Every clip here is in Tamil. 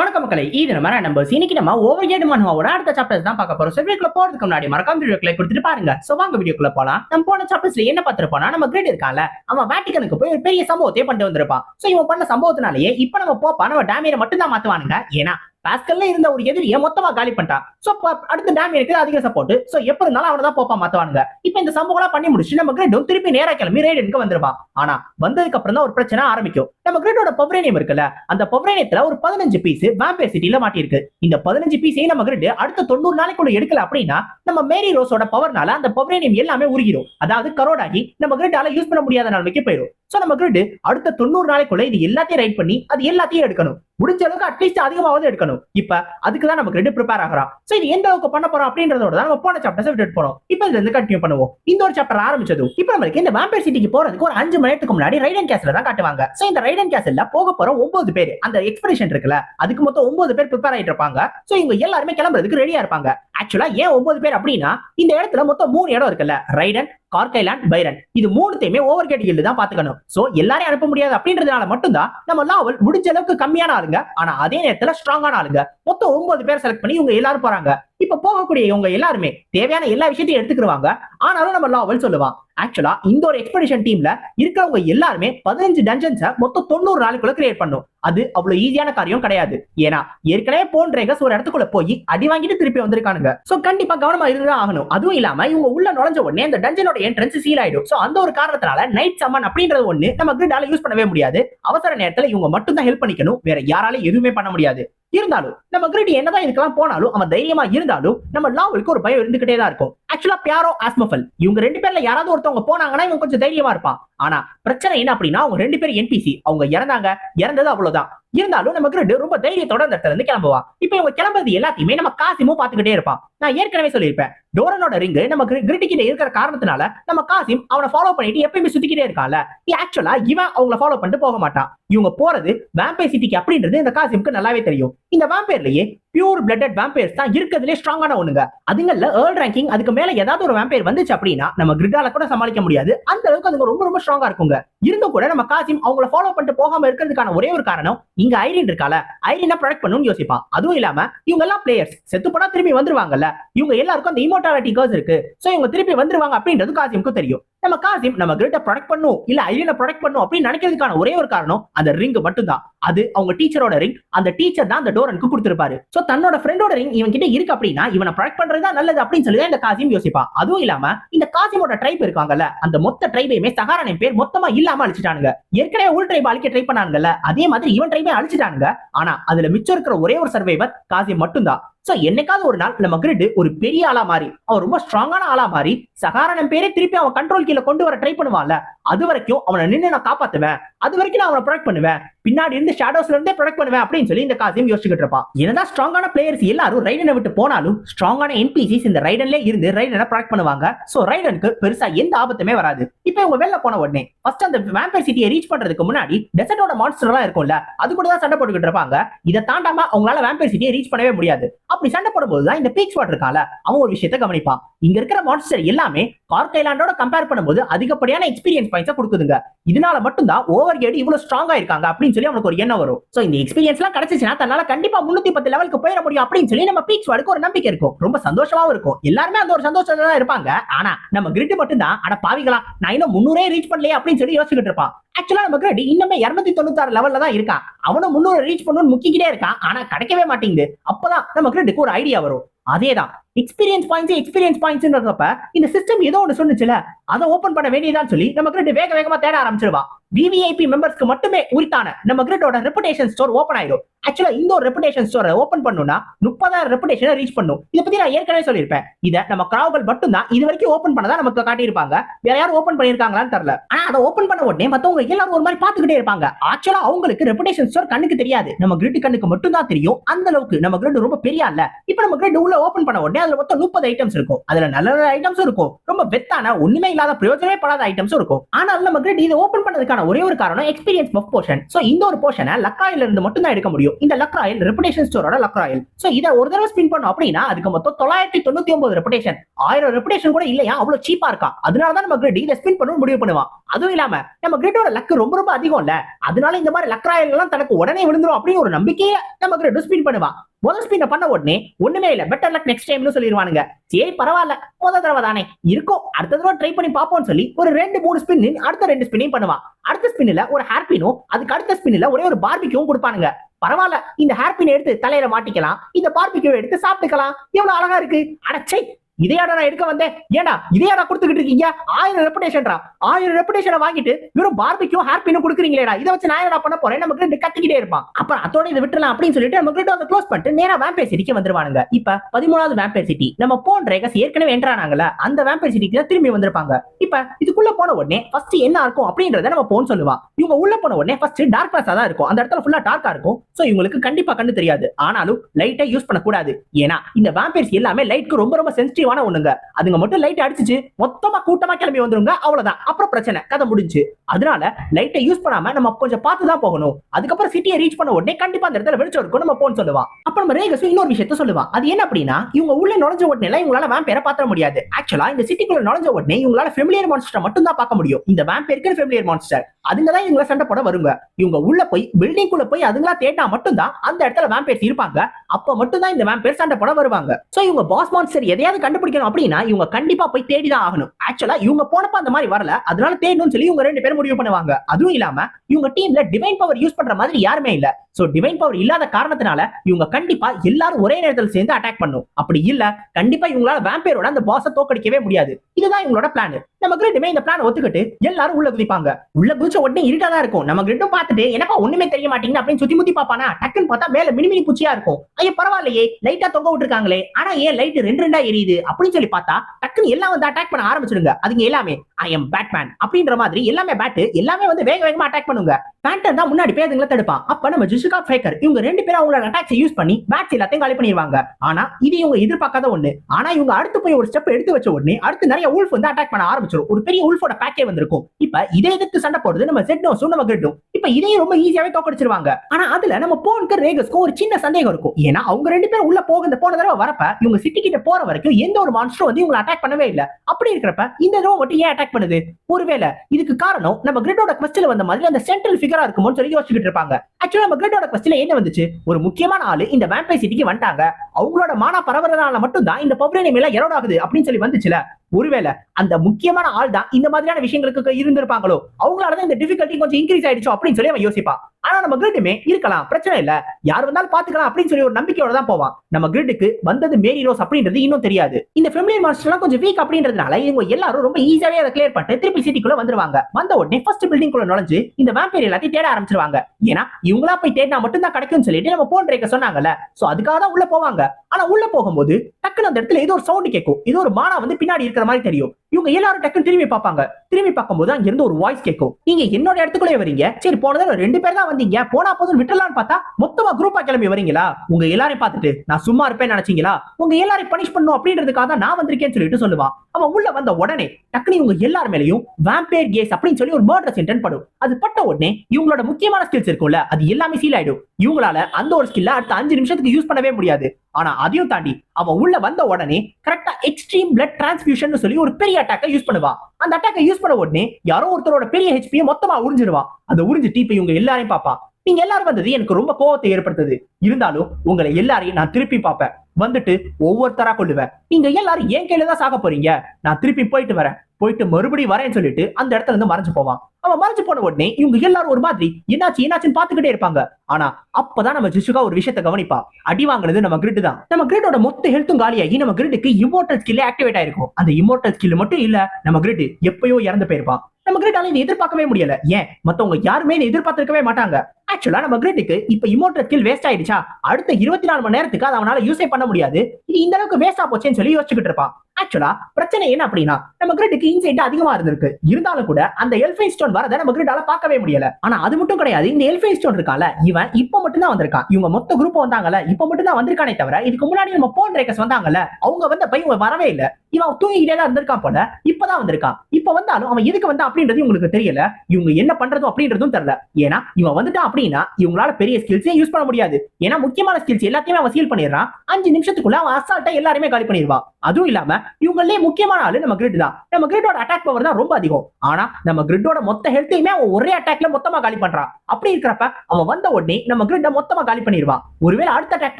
வணக்கம் மக்களை இது நம்ம நம்பர்ஸ் இன்னைக்கு நம்ம ஓவர் ஏடு மன்ஹாவோட அடுத்த சாப்டர்ஸ் தான் பார்க்க போறோம். வீடியோக்குள்ள போறதுக்கு முன்னாடி மறக்காம வீடியோக்குள்ள கொடுத்துட்டு பாருங்க. சோ வாங்க வீடியோக்குள்ள போலாம். நம்ம போன சாப்டர்ஸ்ல என்ன பார்த்திருப்போம்னா நம்ம கிரேட் இருக்கான்ல அவன் வேட்டிகனுக்கு போய் ஒரு பெரிய சம்பவத்தையே பண்ணிட்டு வந்திருப்பான். சோ இவன் பண்ண சம்பவத்தினாலேயே இப்ப நம்ம போப்பா நம்ம டேமேஜை மட்டும் தான் மாத்துவானுங்க. ஏன்னா பாஸ்கல்ல இருந்த ஒரு எதிரியை மொத்தமா காலி பண்ணிட்டான். சோ அடுத்த டேமியருக்கு அதிக சப்போர்ட் சோ எப்ப இருந்தாலும் அவனை தான் போப்பா மாத்துவானுங்க. இப்ப இந்த சம்பவம் பண்ணி முடிச்சு நம்ம கிரேடும் திருப்பி நேரா கிளம்பி ரேடனுக்கு வந்துருவான் ஆனா வந்ததுக்கு அப்புறம் தான் ஒரு பிரச்சனை ஆரம்பிக்கும். நம்ம கிரிட்டோட பவரேனியம் இருக்குல்ல அந்த பவரேனியத்துல ஒரு பதினஞ்சு பீஸ் வேம்பேர் சிட்டில மாட்டிருக்கு இந்த பதினஞ்சு பீஸையும் நம்ம கிரிட் அடுத்த தொண்ணூறு நாளைக்குள்ள எடுக்கல அப்படின்னா நம்ம மேரி ரோஸோட பவர்னால அந்த பவரேனியம் எல்லாமே உருகிடும் அதாவது கரோடாகி நம்ம கிரிட்டால யூஸ் பண்ண முடியாத நிலைமைக்கு போயிடும் சோ நம்ம கிரிட் அடுத்த தொண்ணூறு நாளைக்குள்ள இது எல்லாத்தையும் ரைட் பண்ணி அது எல்லாத்தையும் எடுக்கணும். முடிஞ்ச அளவுக்கு அட்லீஸ்ட் அதிகமாவது எடுக்கணும். இப்ப அதுக்கு தான் நம்ம கிரிட் ப்ரிப்பேர் ஆகிறோம். சோ இது எந்த அளவுக்கு பண்ண போறோம் அப்படின்றதோட தான் நம்ம போன சாப்டர்ஸ் விட்டுட்டு போறோம். இப்ப இதுல இருந்து கண்டினியூ பண்ணுவோம். இந்த ஒரு சாப்டர் ஆரம்பிச்சதும் இப்ப நம்மளுக்கு இந்த வேம்பேர் சிட்டிக்கு போறதுக்கு ஒரு அஞ்சு மணி நேரத்துக்கு முன்னாடி ரைடன் கேஸ்ல தான் காட்டுவாங்க. சோ இந்த ரைடன் கேசல்ல போக போற ஒன்பது பேர். அந்த எக்ஸ்பிரேஷன் இருக்குல்ல அதுக்கு மொத்தம் ஒன்பது பேர் ப்ரிப்பேர் ஆயிட்டு இருப்பாங்க. சோ இவங்க எல்லாருமே கிளம்புறதுக்கு ரெடியா இருப்பாங்க. ஆக்சுவலா ஏன் ஒன்பது பேர் அப்படின்னா இந்த இடத்துல மொத்தம் மூணு இடம் இருக்குல்ல. ரைடன் கார்கைலாண்ட் பைரன் இது மூணுத்தையுமே ஓவர் கேட் தான் பாத்துக்கணும் சோ எல்லாரையும் அனுப்ப முடியாது அப்படின்றதுனால மட்டும்தான் நம்ம லாவல் முடிஞ்ச அளவுக்கு கம்மியான ஆளுங்க. ஆனா அதே நேரத்துல ஸ்ட்ராங்கான ஆளுங்க. மொத்தம் ஒன்பது பேர் செலக்ட் பண்ணி இவங்க எல்லாரும் போறாங்க. இப்ப போகக்கூடிய இவங்க எல்லாருமே தேவையான எல்லா விஷயத்தையும் எடுத்துக்கிடுவாங்க ஆனாலும் நம்ம லாவல் சொல்லுவான். ஆக்சுவலா இந்த ஒரு எக்ஸ்பெடிஷன் டீம்ல இருக்கிறவங்க எல்லாருமே பதினஞ்சு டஞ்சன்ஸை மொத்தம் தொண்ணூறு நாளுக்குள்ள கிரியேட் பண்ணும். அது அவ்வளவு ஈஸியான காரியம் கிடையாது. ஏன்னா ஏற்கனவே போன் ரேகஸ் ஒரு இடத்துக்குள்ள போய் அடி வாங்கிட்டு திருப்பி வந்திருக்கானுங்க. சோ கண்டிப்பா கவனமா இருந்தா ஆகணும். அதுவும் இல்லாம இவங்க உள்ள நுழைஞ்ச உடனே அந்த டஞ்சனோட என்ட்ரன்ஸ் சீல் ஆயிடும். சோ அந்த ஒரு காரணத்தினால நைட் சம்மன் அப்படின்றது ஒண்ணு நம்ம கிரிடால யூஸ் பண்ணவே முடியாது. அவசர நேரத்துல இவங்க மட்டும் தான் ஹெல்ப் பண்ணிக்கணும். வேற யாராலையும் எதுவுமே பண்ண முடியாது. இருந்தாலும் நம்ம கிரிட் என்னதான் இதுக்கெல்லாம் போனாலும் அவன் தைரியமா இருந்தாலும் நம்ம லாவலுக்கு ஒரு பயம் இருந்துகிட்டே தான் இருக்கும். ஆக்சுவலா பியாரோ ஆஸ்மஃபல் இவங்க ரெண்டு பேர்ல யாராவது ஒருத்தவங்க போனாங்கன்னா இவன் கொஞ்சம் தைரியமா இருப்பான். ஆனா பிரச்சனை என்ன அப்படின்னா அவங்க ரெண்டு பேரும் என்பிசி அவங்க இறந்தாங்க இறந்தது அவ்வளவுதான். இருந்தாலும் நம்ம கிரிட் ரொம்ப தைரியத்தோட அந்த இடத்துல இருந்து கிளம்புவான் இப்ப இவங்க கிளம்புறது எல்லாத்தையுமே நம்ம காசிமும் பாத்துக்கிட்டே இருப்பான். நான் ஏற்கனவே சொல்லியிருப்பேன் டோரனோட ரிங்கு நம்ம கிரிட்டிக்கிட்ட கிட்ட இருக்கிற காரணத்தினால நம்ம காசிம் அவனை ஃபாலோ பண்ணிட்டு எப்பயுமே சுத்திக்கிட்டே இருக்கான்ல. ஆக்சுவலா இவன் அவங்கள ஃபாலோ பண்ணிட்டு போக மாட்டான். இவங்க போறது வேம்பை சிட்டிக்கு அப்படின்றது இந்த காசிமுக்கு நல்லாவே தெரியும். இந்த வேம்பையர்லயே பியூர் பிளட்டட் வேம்பையர்ஸ் தான் இருக்கிறதுலே ஸ்ட்ராங்கான ஒண்ணுங்க. அதுங்கல்ல ஏர்ல் ரேங்கிங் அதுக்கு மேல ஏதாவது ஒரு வேம்பையர் வந்துச்சு அப்படின்னா நம்ம கிரிட்டால கூட சமாளிக்க முடியாது. அந்த அளவுக்கு அதுங்க ரொம்ப ரொம்ப ஸ்ட்ராங்கா இருக்குங்க. இருந்தும் கூட நம்ம காசிம் அவங்கள ஃபாலோ பண்ணிட்டு போகாம இருக்கிறதுக்கான ஒரே ஒரு காரணம் இங்க ஐரின் இருக்கால. ஐரினா ப்ரொடக்ட் பண்ணணும்னு யோசிப்பான் அதுவும் இல்லாம இவங்க எல்லாம் பிளேயர்ஸ் செத்து போனா திரும்பி வந்துருவாங்கல்ல. இவங்க எல்லாருக்கும் அந்த இமோட்டாலிட்டி கர்ஸ் இருக்கு. சோ இவங்க திருப்பி வந்துருவாங்க அப்படின்றது காசிமுக்கு தெரியும். நம்ம காசிம் நம்ம கிரிட்ட ப்ரொடக்ட் பண்ணும் இல்ல ஐரினை ப்ரொடக்ட் பண்ணும் அப்படின்னு நினைக்கிறதுக்கான ஒரே ஒரு காரணம் அந்த ரிங் மட்டும்தான். அது அவங்க டீச்சரோட ரிங் அந்த டீச்சர் தான் அந்த டோரனுக்கு கொடுத்திருப்பாரு. சோ தன்னோட ஃப்ரெண்டோட ரிங் இவன் கிட்ட இருக்கு அப்படின்னா இவனை ப்ரொடெக்ட் பண்றதுதான் நல்லது அப்படின்னு சொல்லி தான் இந்த காசிம் யோசிப்பா அதுவும் இல்லாம இந்த காசிமோட ட்ரைப் இருக்காங்கல்ல அந்த மொத்த ட்ரைபையுமே சகாரணம் பேர் மொத்தமா இல்லாம அழிச்சிட்டானுங்க. ஏற்கனவே உள் ட்ரைப் அழிக்க ட்ரை பண்ணானுங்கல்ல அதே மாதிரி இவன் ட்ரைபே அழிச்சிட்டானுங்க. ஆனா அதுல மிச்சம் இருக்கிற ஒரே ஒரு சர்வைவர் காசிம் மட்டும்தான். சோ என்னைக்காவது ஒரு நாள் நம்ம கிரிட் ஒரு பெரிய ஆளா மாறி அவன் ரொம்ப ஸ்ட்ராங்கான ஆளா மாறி சகாரணம் பேரே திருப்பி அவன் கண்ட்ரோல் கீழே கொண்டு வர ட்ரை பண்ணுவான்ல அது வரைக்கும் அவனை நின்று நான் காப்பாத்துவேன். அது வரைக்கும் நான் அவனை ப்ரொடக்ட் பண்ணுவேன். பின்னாடி இருந்து ஷேடோஸ்ல இருந்தே ப்ரொடக்ட் பண்ணுவேன் அப்படின்னு சொல்லி இந்த காசியம் யோசிச்சுட்டு இருப்பான். என்னதான் ஸ்ட்ராங்கான பிளேயர்ஸ் எல்லாரும் ரைடனை விட்டு போனாலும் ஸ்ட்ராங்கான என்பிசிஸ் இந்த ரைடன்ல இருந்து ரைடனை ப்ரொடெக்ட் பண்ணுவாங்க. சோ ரைடனுக்கு பெருசா எந்த ஆபத்துமே வராது. இப்போ இவங்க வெளில போன உடனே ஃபர்ஸ்ட் அந்த வேம்பர் சிட்டியை ரீச் பண்றதுக்கு முன்னாடி டெசர்டோட மான்ஸ்டர் எல்லாம் இருக்கும்ல அது கூட தான் சண்டை போட்டுக்கிட்டு இருப்பாங்க. இதை தாண்டாம அவங்களால வேம்பர் சிட்டியை ரீச் பண்ணவே முடியாது. அப்படி சண்டை போடும்போது தான் இந்த பீக் ஸ்பாட் இருக்கால அவன் ஒரு விஷயத்த கவனிப்பான். இங்க இருக்கிற மான்ஸ்டர் எல்லாமே கார்க் ஐலாண்டோட கம்பேர் பண்ணும்போது அதிகப்படியான எக்ஸ்பீரியன்ஸ் பாயிண்ட்ஸ் கொடுக்குதுங்க. இதனால மட்டும்தான் ஓவர் கேடு இவ்வளவு ஸ்ட்ராங்கா இருக்காங்க அப்படின்னு சொல்லி அவனுக்கு ஒரு எண்ணம் வரும். சோ இந்த எக்ஸ்பீரியன்ஸ் எல்லாம் கிடைச்சிச்சுன்னா தன்னால கண்டிப்பா முன்னூத்தி பத்து லெவலுக்கு போயிட முடியும் அப்படின்னு சொல்லி நம்ம பீக் ஸ்வாடுக்கு ஒரு நம்பிக்கை இருக்கும். ரொம்ப சந்தோஷமாவும் இருக்கும். எல்லாருமே அந்த ஒரு சந்தோஷத்துல தான் இருப்பாங்க. ஆனா நம்ம கிரிட் மட்டும் தான் அட பாவிகளா நான் இன்னும் முன்னூரே ரீச் பண்ணலையே அப்படின்னு சொல்லி யோசிச்சுட்டு இருப்பான். ஆக்சுவலா நம்ம கிரிட் இன்னுமே இருநூத்தி தொண்ணூத்தாறு லெவல்ல தான் இருக்கான். அவனும் முன்னூறு ரீச் பண்ணணும்னு முக்கிக்கிட்டே இருக்கான். ஆனா கிடைக்கவே மாட்டேங்குது. அப்பதான் நம்ம ஸ்டூடெண்ட்டுக்கு ஒரு ஐடியா வரும். அதேதான். எக்ஸ்பீரியன்ஸ் பாயிண்ட்ஸ் எக்ஸ்பீரியன்ஸ் பாயிண்ட்ஸ்ன்றப்ப இந்த சிஸ்டம் ஏதோ ஒன்று சொன்னுச்சுல அதை ஓப்பன் பண்ண வேண்டியதான்னு சொல்லி நம்ம கிரிட் வேக வேகமா தேட ஆரம்பிச்சிருவா. விவிஐபி மெம்பர்ஸ்க்கு மட்டுமே உரித்தான நம்ம கிரிட்டோட ரெப்புடேஷன் ஸ்டோர் ஓப்பன் ஆயிடும் ஆக்சுவலா இந்த ஒரு ரெப்புடேஷன் ஸ்டோரை ஓப்பன் பண்ணணும்னா முப்பதாயிரம் ரெப்புடேஷனை ரீச் பண்ணும். இதை பத்தி நான் ஏற்கனவே சொல்லியிருப்பேன். இதை நம்ம கிராவுகள் மட்டும் தான் இது வரைக்கும் ஓப்பன் பண்ணதா நமக்கு காட்டியிருப்பாங்க. வேற யாரும் ஓப்பன் பண்ணிருக்காங்களான்னு தெரியல. ஆனா அதை ஓப்பன் பண்ண உடனே மத்தவங்க எல்லாரும் ஒரு மாதிரி பாத்துக்கிட்டே இருப்பாங்க. ஆக்சுவலா அவங்களுக்கு ரெப்புடேஷன் ஸ்டோர் கண்ணுக்கு தெரியாது. நம்ம கிரிட் கண்ணுக்கு மட்டும் தான் தெரியும். அந்த அளவுக்கு நம்ம கிரிட் ரொம்ப பெரிய இல்ல. இப்ப நம்ம கிரிட் உள்ள உள்ள ஓபன் பண்ண உடனே அதுல மொத்தம் முப்பது ஐட்டம்ஸ் இருக்கும். அதுல நல்ல நல்ல ஐட்டம்ஸ் இருக்கும். ரொம்ப வெத்தான ஒண்ணுமே இல்லாத பிரயோஜனமே படாத ஐட்டம்ஸ் இருக்கும். ஆனால் நம்ம கிரேட் இதை ஓபன் பண்ணதுக்கான ஒரே ஒரு காரணம் எக்ஸ்பீரியன்ஸ் பஃப் போர்ஷன் சோ இந்த ஒரு போர்ஷனை லக்ராயில இருந்து மட்டும் தான் எடுக்க முடியும். இந்த லக்ராயில் ரெப்புடேஷன் ஸ்டோரோட லக்ராயில் சோ இதை ஒரு தடவை ஸ்பின் பண்ணோம் அப்படின்னா அதுக்கு மொத்தம் தொள்ளாயிரத்தி தொண்ணூத்தி ஒன்பது ரெப்புடேஷன் ஆயிரம் ரெப்புடேஷன் கூட இல்லையா? அவ்வளவு சீப்பா இருக்கா? அதனால தான் நம்ம கிரிட் இதை ஸ்பின் பண்ணணும் முடிவு பண்ணுவான். அதுவும் இல்லாம நம்ம கிரிட்டோட லக் ரொம்ப ரொம்ப அதிகம் இல்ல அதனால இந்த மாதிரி லக்ராயில் எல்லாம் தனக்கு உடனே விழுந்துரும் அப்படின்னு ஒரு நம்பிக்கையை நம்ம கிரிட் ஸ்பின் பண்ணுவான். முதல் ஸ்பின்னை பண்ண உடனே ஒண்ணுமே இல்ல பெட்டர் லக் நெக்ஸ்ட் டைம்னு சொல்லிடுவானுங்க சரி பரவாயில்ல முத தடவை தானே இருக்கும் அடுத்த தடவை ட்ரை பண்ணி பார்ப்போம்னு சொல்லி ஒரு ரெண்டு மூணு ஸ்பின் அடுத்த ரெண்டு ஸ்பின்னையும் பண்ணுவான். அடுத்த ஸ்பின்ல ஒரு ஹேர்பினும் அதுக்கு அடுத்த ஸ்பின்ல ஒரே ஒரு பார்பிக்கும் கொடுப்பானுங்க. பரவாயில்ல இந்த ஹேர்பின் எடுத்து தலையில மாட்டிக்கலாம் இந்த பார்பிக்யூ எடுத்து சாப்பிட்டுக்கலாம். எவ்வளவு அழகா இருக்கு. அடச்சை இதையாடா நான் எடுக்க வந்தேன்? ஏண்டா? இதையாடா கொடுத்துக்கிட்டு இருக்கீங்க? ஆயிரம் ரெப்புடேஷன்டா ஆயிரம் ரெப்புடேஷனை வாங்கிட்டு வெறும் பார்பிக்கும் ஹேர் கொடுக்குறீங்களேடா. இதை வச்சு நான் என்ன பண்ண போறேன்? நமக்கு கத்திக்கிட்டே இருப்பான். அப்புறம் அதோட இதை விட்டுலாம் அப்படின்னு சொல்லிட்டு நம்ம அதை வந்து க்ளோஸ் பண்ணிட்டு நேரா வேம்பேர் சிட்டிக்கு வந்துருவானுங்க. இப்ப பதிமூணாவது வேம்பேர் சிட்டி நம்ம போன் ரேகஸ் ஏற்கனவே என்ட்ரானாங்கல்ல அந்த வேம்பேர் சிட்டிக்கு தான் திரும்பி வந்திருப்பாங்க. இப்ப இதுக்குள்ள போன உடனே ஃபர்ஸ்ட் என்ன இருக்கும் அப்படின்றத நம்ம போன் சொல்லுவான் இவங்க உள்ள போன உடனே ஃபர்ஸ்ட் டார்க்னஸா தான் இருக்கும். அந்த இடத்துல ஃபுல்லா டார்க்கா இருக்கும். சோ இவங்களுக்கு கண்டிப்பா கண்ணு தெரியாது. ஆனாலும் லைட்டை யூஸ் பண்ணக்கூடாது. ஏன்னா இந்த வேம்பேர்ஸ் எல்லாமே லைட்க்கு ரொம்ப ரொம்ப முக்கியமான ஒண்ணுங்க. அதுங்க மட்டும் லைட் அடிச்சிச்சு மொத்தமா கூட்டமா கிளம்பி வந்துருங்க அவ்வளவுதான். அப்புறம் பிரச்சனை கதை முடிஞ்சு. அதனால லைட்டை யூஸ் பண்ணாம நம்ம கொஞ்சம் பார்த்து தான் போகணும். அதுக்கப்புறம் சிட்டியை ரீச் பண்ண உடனே கண்டிப்பா அந்த இடத்துல வெளிச்சம் இருக்கும் நம்ம போன் சொல்லுவா அப்ப நம்ம ரேகஸ் இன்னொரு விஷயத்த சொல்லுவா அது என்ன அப்படின்னா இவங்க உள்ள நுழைஞ்ச உடனே எல்லாம் இவங்களால வேம்பேரை பாத்திர முடியாது. ஆக்சுவலா இந்த சிட்டிக்குள்ள நுழைஞ்ச உடனே இவங்களால ஃபெமிலியர் மான்ஸ்டர் மட்டும் தான் பார்க்க முடியும். இந்த வேம்பேருக்கு ஃபெமிலியர் மான்ஸ்டர் அதுங்க தான் இவங்களை சண்டை போட வருங்க. இவங்க உள்ள போய் பில்டிங் குள்ள போய் அதுங்களா தேட்டா மட்டும் தான் அந்த இடத்துல வேம்பேர்ஸ் இருப்பாங்க அப்ப மட்டும் தான் இந்த வேம்பேர் சண்டை போட வருவாங்க. சோ இவங்க பாஸ் மான்ஸ்டர் எதையாவது கண்டுபிடிக்கணும் அப்படின்னா இவங்க கண்டிப்பா போய் தேடி தான் ஆகணும் ஆக்சுவலா இவங்க போனப்ப அந்த மாதிரி வரல. அதனால தேடணும்னு சொல்லி இவங்க ரெண்டு பேரும் முடிவு பண்ணுவாங்க. அதுவும் இல்லாம இவங்க டீம்ல டிவைன் பவர் யூஸ் பண்ற மாதிரி யாருமே இல்ல. சோ டிவைன் பவர் இல்லாத காரணத்தினால இவங்க கண்டிப்பா எல்லாரும் ஒரே நேரத்தில் சேர்ந்து அட்டாக் பண்ணும். அப்படி இல்ல கண்டிப்பா இவங்களால வேம்பேரோட அந்த பாஸ தோக்கடிக்கவே முடியாது. இதுதான் இவங்களோட பிளான் நம்ம கிரிட்டுமே இந்த பிளான் ஒத்துக்கிட்டு எல்லாரும் உள்ள குதிப்பாங்க. உள்ள குதிச்ச உடனே இருட்டா தான் இருக்கும். நம்ம கிரிட்டும் பார்த்துட்டு என்னப்பா ஒண்ணுமே தெரிய மாட்டீங்க அப்படின்னு சுத்தி முத்தி பாப்பானா டக்குன்னு பார்த்தா மேல மினிமினி பூச்சியா இருக்கும். ஐயோ பரவாயில்லையே லைட்டா தொங்க விட்டுருக்காங்களே. ஆனா ஏன் லைட் ரெண்டு ரெண்டா எரியுது? அப்படின்னு சொல்லி பார்த்தா டக்குன்னு எல்லாம் வந்து அட்டாக் பண்ண ஆரம்பிச்சிடுங்க அதுங்க எல்லாமே ஐ எம் பேட்மேன் அப்படின்ற மாதிரி எல்லாமே பேட் எல்லாமே வந்து வேக வேகமா அட்டாக் பண்ணுங்க. பேண்டர் தான் முன்னாடி பேதுங்களை தடுப்பான். அப்ப நம்ம ஜிசுகா ஃபேக்கர் இவங்க ரெண்டு பேரும் அவங்களோட அட்டாக்ஸை யூஸ் பண்ணி பேட்ஸ் எல்லாத்தையும் காலி பண்ணிடுவாங்க ஆனா இது இவங்க எதிர்பார்க்காத ஒண்ணு. ஆனா இவங்க அடுத்து போய் ஒரு ஸ்டெப் எடுத்து வச்ச உடனே அடுத்து நிறைய உல்ஃப் வந்து அட்டாக் பண்ண ஆரம்பிச்சிடும் ஒரு பெரிய உல்ஃபோட பேக்கே வந்திருக்கும். இப்ப இதை எதிர்த்து சண்டை போடுறது நம்ம செட்னோஸும் நம்ம கிட்டும் இப்ப இதையும் ரொம்ப ஈஸியாவே தோக்கடிச்சிருவாங்க. ஆனா அதுல நம்ம போனுக்கு ரேகஸ்க்கும் ஒரு சின்ன சந்தேகம் இருக்கும். ஏன்னா அவங்க ரெண்டு பேரும் உள்ள போக இந்த போன தடவை வரப்ப இவங்க சிட்டி கிட்ட போற வரைக்கும் எந்த ஒரு மான்ஸ்டரும் வந்து இவங்களை அட்டாக் பண்ணவே இல்ல. அப்படி இருக்கிறப்ப இந்த தடவை மட்டும் ஏன் அட்டாக் பண்ணுது? ஒருவேளை இதுக்கு காரணம் நம்ம கிரிட்டோட கொஸ்டில் வந்த மாதிரி அந்த சென்ட்ரல் ஃபிகரா இருக்குமோன்னு சொல்லி யோசிச்சுட்டு இருப்பாங்க. ஆக்சுவலா நம்ம கிரிட்டோட கொஸ்டின்ல என்ன வந்துச்சு? ஒரு முக்கியமான ஆளு இந்த வேம்பை சிட்டிக்கு வந்துட்டாங்க. அவங்களோட மானா பரவறதுனால மட்டும் தான் இந்த பப்ரேனியம் மேல எரோட் ஆகுது அப்படின்னு சொல்லி வந்துச்சுல. ஒருவேளை அந்த முக்கியமான ஆள் தான் இந்த மாதிரியான விஷயங்களுக்கு இருந்திருப்பாங்களோ? அவங்களாலதான் இந்த டிஃபிகல்ட்டி கொஞ்சம் இன்க்ரீஸ் ஆயிடுச்சோ அப்படின்னு சொல்லி அவன் யோசிப்பான். ஆனா நம்ம கிரிட்டுமே இருக்கலாம். பிரச்சனை இல்ல. யார் வந்தாலும் பாத்துக்கலாம் அப்படின்னு சொல்லி ஒரு நம்பிக்கையோட தான் போவான். நம்ம கிரிட்டுக்கு வந்தது மேரி ரோஸ் அப்படின்றது இன்னும் தெரியாது. இந்த ஃபெமிலியர் மாஸ்டர்லாம் கொஞ்சம் வீக் அப்படின்றதுனால இவங்க எல்லாரும் ரொம்ப ஈஸியாவே அதை கிளியர் பண்ணிட்டு திருப்பி சிட்டிக்குள்ள வந்துருவாங்க. வந்த உடனே ஃபர்ஸ்ட் பில்டிங் குள்ள நுழைஞ்சு இந்த வேம்பேர் எல்லாத்தையும் தேட ஆரம்பிச்சிருவாங்க. ஏன்னா இவங்களா போய் தேடினா மட்டும் தான் கிடைக்கும்னு சொல்லிட்டு நம்ம போன் ரேக்க சொன்னாங்கல்ல. சோ அதுக்காக தான் உள்ள போவாங்க. ஆனா உள்ள போகும்போது டக்குன்னு அந்த இடத்துல ஏதோ ஒரு சவுண்ட் கேட்கும் ஏதோ ஒரு மானா வந்து பின்னாடி இருக்கிற மாதிரி தெரியும். இவங்க எல்லாரும் டக்குன்னு திரும்பி பார்ப்பாங்க. திரும்பி பார்க்கும்போது அங்க இருந்து ஒரு வாய்ஸ் கேட்கும். நீங்க என்னோட இடத்துக்குள்ளே வரீங்க. சரி போன ரெண்டு பேர் தான் வந்தீங்க. போனா போதும் விட்டுலான்னு பார்த்தா மொத்தமா குரூப்பா கிளம்பி வரீங்களா? உங்க எல்லாரையும் பார்த்துட்டு நான் சும்மா இருப்பேன் நினைச்சீங்களா? உங்க எல்லாரையும் பனிஷ் பண்ணும் அப்படின்றதுக்காக தான் நான் வந்திருக்கேன்னு சொல்லிட்டு சொல்லுவான். அவன் உள்ள வந்த உடனே டக்குனு இவங்க எல்லார் மேலயும் வேம்பேர் கேஸ் அப்படின்னு சொல்லி ஒரு மர்டர் சென்டன் படும். அது பட்ட உடனே இவங்களோட முக்கியமான ஸ்கில்ஸ் இருக்கும்ல அது எல்லாமே சீல் ஆயிடும். இவங்களால அந்த ஒரு ஸ்கில்ல அடுத்த அஞ்சு நிமிஷத்துக்கு யூஸ் பண்ணவே முடியாது. ஆனா அதையும் தாண்டி அவ உள்ள வந்த உடனே கரெக்டா எக்ஸ்ட்ரீம் பிளட் டிரான்ஸ்பியூஷன் சொல்லி ஒரு பெரிய அட்டாக்கை யூஸ் பண்ணுவா. அந்த அட்டாக்கை யூஸ் பண்ண உடனே யாரோ ஒருத்தரோட பெரிய ஹெச்பியை மொத்தமா உறிஞ்சிடுவா. அந்த உறிஞ்சு இப்ப இவங்க எல்லாரையும் பாப்பா நீங்க எல்லாரும் வந்தது எனக்கு ரொம்ப கோவத்தை ஏற்படுத்துது. இருந்தாலும் உங்களை எல்லாரையும் நான் திருப்பி பார்ப்பேன். வந்துட்டு ஒவ்வொருத்தரா கொள்ளுவேன். நீங்க எல்லாரும் ஏன் கையில தான் சாக போறீங்க. நான் திருப்பி போயிட்டு வரேன். போயிட்டு மறுபடியும் வரேன்னு சொல்லிட்டு அந்த இடத்துல இருந்து மறைஞ்சு போவான். அவன் மறைஞ்சு போன உடனே இவங்க எல்லாரும் ஒரு மாதிரி என்னாச்சு என்னாச்சுன்னு பாத்துக்கிட்டே இருப்பாங்க. ஆனா அப்பதான் நம்ம ஜிசுகா ஒரு விஷயத்த கவனிப்பா. அடி வாங்கினது நம்ம கிரிட் தான். நம்ம கிரிட்டோட மொத்த ஹெல்த்தும் காலியாகி நம்ம கிரிட்டுக்கு இமோட்டல் ஸ்கில் ஆக்டிவேட் ஆயிருக்கும். அந்த இமோட்டல் ஸ்கில் மட்டும் இல்ல நம்ம கிரிட் எப்பயோ இறந்து போயிருப்பான். நம்ம கிரிட்டால இதை எதிர்பார்க்கவே முடியல. ஏன்? மத்தவங்க யாருமே இதை எதிர்பார்த்திருக்கவே மாட்டாங்க. ஆக்சுவலா நம்ம கிரிட்டுக்கு இப்ப இமோட்டர் ஸ்கில் வேஸ்ட் ஆயிடுச்சா? அடுத்த இருபத்தி நாலு மணி நேரத்துக்கு அதை அவனால யூஸே பண்ண முடியாது. இது இந்த அளவுக்கு வேஸ்டா போச்சேன்னு சொல்லி யோசிச்சுக்கிட்டு இருப்பான். ஆக்சுவலா பிரச்சனை என்ன அப்படின்னா நம்ம கிரிட்டுக்கு இன்சைட் அதிகமா இருந்திருக்கு. இருந்தாலும் கூட அந்த எல்ஃபைன் ஸ்டோன் வரதை நம்ம கிரிட்டால பார்க்கவே முடியல. ஆனா அது மட்டும் கிடையாது. இந்த எல்ஃபைன் ஸ்டோன் இருக்கால இவன் இப்ப மட்டும் தான் வந்திருக்கான். இவங்க மொத்த குரூப் வந்தாங்கல்ல இப்ப மட்டும் தான் வந்திருக்கானே தவிர இதுக்கு முன்னாடி நம்ம போன் ரேக்கர்ஸ் வந்தாங்கல்ல அவங்க வந்த பையன் வரவே இல்ல. இவன் தூங்கிட்டே தான் இருந்திருக்கான் போல இப்பதான் வந்திருக்கான். இப்ப வந்தாலும் அவன் எதுக்கு வந்தா அப்படின்றது உங்களுக்கு தெரியல. இவங்க என்ன பண்றதும் அப்படின்றதும் தெரியல. ஏன்னா இவன் வந்துட்டான் அப்படின்னா இவங்களால பெரிய ஸ்கில்ஸே யூஸ் பண்ண முடியாது. ஏன்னா முக்கியமான ஸ்கில்ஸ் எல்லாத்தையுமே அவன் சீல் பண்ணிடுறான். அஞ்சு நிமிஷத்துக்குள்ள அவன் அசால்ட்டா எல்லாருமே காலி பண்ணிடுவான். அதுவும் இல்லாம இவங்களே முக்கியமான ஆளு நம்ம கிரிட் தான். நம்ம கிரிட்டோட அட்டாக் பவர் தான் ரொம்ப அதிகம். ஆனா நம்ம கிரிட்டோட மொத்த ஹெல்த்தையுமே அவன் ஒரே அட்டாக்ல மொத்தமா காலி பண்றான். அப்படி இருக்கிறப்ப அவன் வந்த உடனே நம்ம கிரிட்ட மொத்தமா காலி பண்ணிடுவான். ஒருவேளை அடுத்த அட்டாக்